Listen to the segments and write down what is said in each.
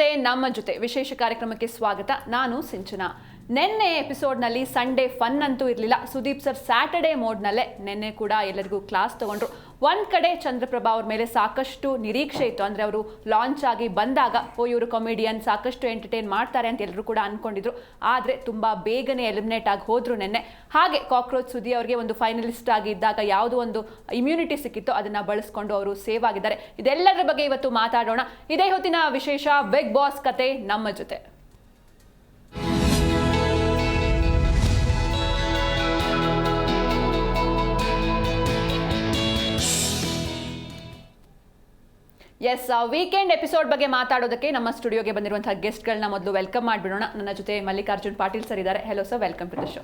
ಕತೆ ನಮ್ಮ ಜೊತೆ ವಿಶೇಷ ಕಾರ್ಯಕ್ರಮಕ್ಕೆ ಸ್ವಾಗತ. ನಾನು ಸಿಂಚನಾ. ನಿನ್ನೆ ಎಪಿಸೋಡ್ನಲ್ಲಿ ಸಂಡೇ ಫನ್ ಅಂತೂ ಇರಲಿಲ್ಲ. ಸುದೀಪ್ ಸರ್ ಸ್ಯಾಟರ್ಡೇ ಮೋಡ್ನಲ್ಲೇ ನಿನ್ನೆ ಕೂಡ ಎಲ್ಲರಿಗೂ ಕ್ಲಾಸ್ ತಗೊಂಡ್ರು. ಒಂದು ಕಡೆ ಚಂದ್ರಪ್ರಭಾ ಅವ್ರ ಮೇಲೆ ಸಾಕಷ್ಟು ನಿರೀಕ್ಷೆ ಇತ್ತು. ಅಂದ್ರೆ ಅವರು ಲಾಂಚ್ ಆಗಿ ಬಂದಾಗ, ಓ, ಇವರು ಕಾಮಿಡಿಯನ್ ಸಾಕಷ್ಟು ಎಂಟರ್ಟೈನ್ ಮಾಡ್ತಾರೆ ಅಂತ ಎಲ್ಲರೂ ಕೂಡ ಅನ್ಕೊಂಡಿದ್ರು. ಆದ್ರೆ ತುಂಬಾ ಬೇಗನೆ ಎಲಿಮಿನೇಟ್ ಆಗಿ ಹೋದ್ರು ನಿನ್ನೆ. ಹಾಗೆ ಕಾಕ್ರೋಚ್ ಸುದಿ ಅವರಿಗೆ ಒಂದು ಫೈನಲಿಸ್ಟ್ ಆಗಿ ಇದ್ದಾಗ ಯಾವುದೋ ಒಂದು ಇಮ್ಯುನಿಟಿ ಸಿಕ್ಕಿತ್ತು. ಅದನ್ನ ಬಳಸ್ಕೊಂಡು ಅವರು ಸೇವ್ ಆಗಿದ್ದಾರೆ. ಇದೆಲ್ಲದರ ಬಗ್ಗೆ ಇವತ್ತು ಮಾತಾಡೋಣ. ಇದೇ ಹೊತ್ತಿನ ವಿಶೇಷ ಬಿಗ್ ಬಾಸ್ ಕತೆ ನಮ್ಮ ಜೊತೆ. ಎಸ್ ವೀಕೆಂಡ್ ಎಪಿಸೋಡ್ ಬಗ್ಗೆ ಮಾತಾಡೋದಕ್ಕೆ ನಮ್ಮ ಸ್ಟುಡಿಯೋಗೆ ಬಂದಿರುವಂತಹ ಗೆಸ್ಟ್ಗಳನ್ನ ಮೊದಲು ವೆಲ್ಕಮ್ ಮಾಡಿಬಿಡೋಣ. ನನ್ನ ಜೊತೆ ಮಲ್ಲಿಕಾರ್ಜುನ್ ಪಾಟೀಲ್ ಸರ್ ಇದ್ದಾರೆ. Hello sir welcome to the show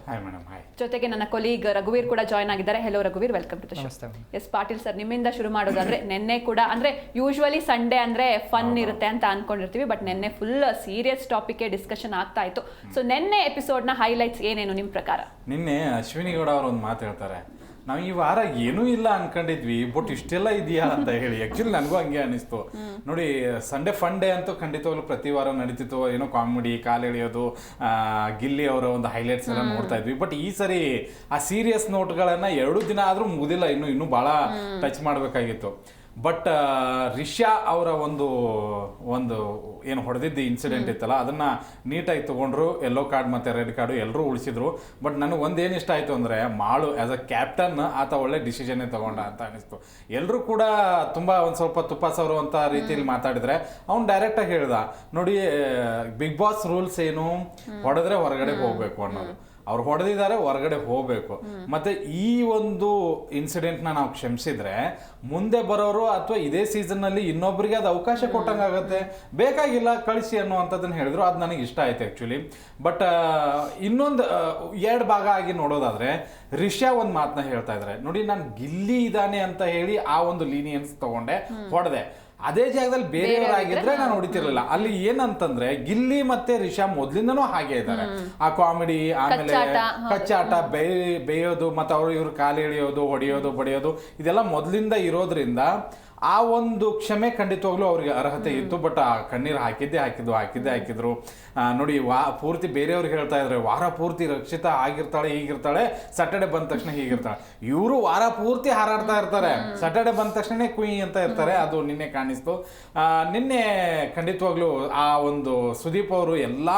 ಜೊತೆಗೆ ನನ್ನ ಕೊಲೀಗ್ ರಘುವೀರ್ ಕೂಡ ಜಾಯ್ನ್ ಆಗಿದ್ದಾರೆ. Hello ರಘುವೀರ್ welcome to the show. Yes Patil sir ನಿಮ್ಮಿಂದ ಶುರು ಮಾಡೋದಾದ್ರೆ ನಿನ್ನೆ ಕೂಡ ಅಂದ್ರೆ ಯೂಶ್ವಲಿ ಸಂಡೇ ಅಂದ್ರೆ ಫನ್ ಇರುತ್ತೆ ಅಂತ ಅನ್ಕೊಂಡಿರ್ತೀವಿ ಬಟ್ ನಿನ್ನೆ ಫುಲ್ ಸೀರಿಯಸ್ ಟಾಪಿಕ್ ಡಿಸ್ಕಷನ್ ಆಗ್ತಾ ಇತ್ತು. ಸೊ ನಿನ್ನೆ ಎಪಿಸೋಡ್ನ ಹೈಲೈಟ್ಸ್ ಏನೇನು ನಿಮ್ ಪ್ರಕಾರ? ನಿನ್ನೆ ಅಶ್ವಿನಿ ಗೌಡ ಅವರು ಒಂದು ಮಾತು ಹೇಳ್ತಾರೆ. ನಾವು ಈ ವಾರ ಏನೂ ಇಲ್ಲ ಅನ್ಕೊಂಡಿದ್ವಿ ಬಟ್ ಇಷ್ಟೆಲ್ಲ ಇದೆಯಾ ಅಂತ ಹೇಳಿ. ಆಕ್ಚುಲಿ ನನಗೂ ಹಂಗೆ ಅನಿಸ್ತು. ನೋಡಿ ಸಂಡೇ ಫನ್ ಡೇ ಅಂತೂ ಖಂಡಿತವಾಗ್ಲೂ ಪ್ರತಿ ವಾರ ನಡೀತಿತ್ತು. ಏನೋ ಕಾಮಿಡಿ ಕಾಲು ಎಳೆಯೋದು ಆ, ಗಿಲ್ಲಿ ಅವರ ಒಂದು ಹೈಲೈಟ್ಸ್ ಎಲ್ಲ ನೋಡ್ತಾ ಇದ್ವಿ. ಬಟ್ ಈ ಸರಿ ಆ ಸೀರಿಯಸ್ ನೋಟ್ಗಳನ್ನ ಎರಡು ದಿನ ಆದ್ರೂ ಮುಗಿದಿಲ್ಲ. ಇನ್ನು ಇನ್ನೂ ಬಹಳ ಟಚ್ ಮಾಡಬೇಕಾಗಿತ್ತು. ಬಟ್ ರಿಷ್ಯಾ ಅವರ ಒಂದು ಒಂದು ಏನು ಹೊಡೆದಿದ್ದ ಇನ್ಸಿಡೆಂಟ್ ಇತ್ತಲ್ಲ ಅದನ್ನ ನೀಟಾಗಿ ತಗೊಂಡ್ರು ಎಲ್ಲೋ ಕಾರ್ಡ್ ಮತ್ತೆ ರೆಡ್ ಕಾರ್ಡು ಎಲ್ಲರೂ ಉಳಿಸಿದ್ರು. ಬಟ್ ನನಗೆ ಒಂದೇನು ಇಷ್ಟ ಆಯ್ತು ಅಂದ್ರೆ ಮಾಳು ಆಸ್ ಅ ಕ್ಯಾಪ್ಟನ್ ಆತ ಒಳ್ಳೆ ಡಿಸಿಷನ್ ತಗೊಂಡ ಅಂತ ಅನಿಸ್ತು. ಎಲ್ಲರೂ ಕೂಡ ತುಂಬಾ ಒಂದು ಸ್ವಲ್ಪ ತುಪ್ಪ ಸವರುವಂತ ರೀತಿಯಲ್ಲಿ ಮಾತಾಡಿದ್ರೆ ಅವ್ನು ಡೈರೆಕ್ಟ್ ಆಗಿ ಹೇಳ್ದ ನೋಡಿ ಬಿಗ್ ಬಾಸ್ ರೂಲ್ಸ್ ಏನು? ಹೊಡೆದ್ರೆ ಹೊರಗಡೆ ಹೋಗ್ಬೇಕು ಅನ್ನೋದು. ಅವ್ರು ಹೊಡೆದಿದ್ದಾರೆ ಹೊರಗಡೆ ಹೋಗ್ಬೇಕು. ಮತ್ತೆ ಈ ಒಂದು ಇನ್ಸಿಡೆಂಟ್ನ ನಾವು ಕ್ಷಮಿಸಿದ್ರೆ ಮುಂದೆ ಬರೋರು ಅಥವಾ ಇದೇ ಸೀಸನ್ನಲ್ಲಿ ಇನ್ನೊಬ್ಬರಿಗೆ ಅದು ಅವಕಾಶ ಕೊಟ್ಟಂಗಾಗತ್ತೆ. ಬೇಕಾಗಿಲ್ಲ ಕಳಿಸಿ ಅನ್ನುವಂಥದ್ದನ್ನ ಹೇಳಿದ್ರು ಅದು ನನಗೆ ಇಷ್ಟ ಆಯ್ತು ಆಕ್ಚುಲಿ ಬಟ್ ಇನ್ನೊಂದು ಎರಡು ಭಾಗ ಆಗಿ ನೋಡೋದಾದ್ರೆ ರಿಷಾ ಒಂದು ಮಾತನ್ನ ಹೇಳ್ತಾ ಇದ್ದಾರೆ ನೋಡಿ ನಾನು ಗಿಲ್ಲಿ ಇದ್ದಾನೆ ಅಂತ ಹೇಳಿ ಆ ಒಂದು ಲೀನಿಯನ್ಸ್ ತಗೊಂಡೆ ಹೊಡೆದೆ. ಅದೇ ಜಾಗದಲ್ಲಿ ಬೇರೆಯವರಾಗಿದ್ರೆ ನಾನು ಹೊಡಿತಿರ್ಲಿಲ್ಲ. ಅಲ್ಲಿ ಏನಂತಂದ್ರೆ ಗಿಲ್ಲಿ ಮತ್ತೆ ರಿಷಾ ಮೊದ್ಲಿಂದನು ಹಾಗೆ ಇದ್ದಾರೆ. ಆ ಕಾಮಿಡಿ ಆಮೇಲೆ ಕಚ್ಚಾಟ, ಕಚ್ಚಾಟ ಬೇಯೋದು ಮತ್ತೆ ಅವರು ಇವ್ರು ಕಾಲು ಎಳೆಯೋದು ಹೊಡೆಯೋದು ಬಡಿಯೋದು ಇದೆಲ್ಲ ಮೊದ್ಲಿಂದ ಇರೋದ್ರಿಂದ ಆ ಒಂದು ಕ್ಷಮೆ ಖಂಡಿತವಾಗ್ಲೂ ಅವ್ರಿಗೆ ಅರ್ಹತೆ ಇತ್ತು, ಬಟ್ ಆ ಕಣ್ಣೀರು ಹಾಕಿದ್ದೆ ಹಾಕಿದ್ದು, ಹಾಕಿದ್ದೆ ಹಾಕಿದ್ರು. ನೋಡಿ, ವಾ, ಪೂರ್ತಿ ಬೇರೆಯವ್ರಿಗೆ ಹೇಳ್ತಾ ಇದ್ರೆ, ವಾರ ಪೂರ್ತಿ ರಕ್ಷಿತ ಆಗಿರ್ತಾಳೆ, ಹೀಗಿರ್ತಾಳೆ ಸ್ಯಾಟರ್ಡೆ ಬಂದ ತಕ್ಷಣ ಹೀಗಿರ್ತಾಳೆ. ಇವರು ವಾರ ಪೂರ್ತಿ ಹಾರಾಡ್ತಾ ಇರ್ತಾರೆ. ಸಟರ್ಡೆ ಬಂದ ತಕ್ಷಣ ಕುಯಿ ಅಂತ ಇರ್ತಾರೆ. ಅದು ನಿನ್ನೆ ಕಾಣಿಸ್ತು. ನಿನ್ನೆ ಖಂಡಿತವಾಗ್ಲೂ ಆ ಒಂದು ಸುದೀಪ್ ಅವರು ಎಲ್ಲ,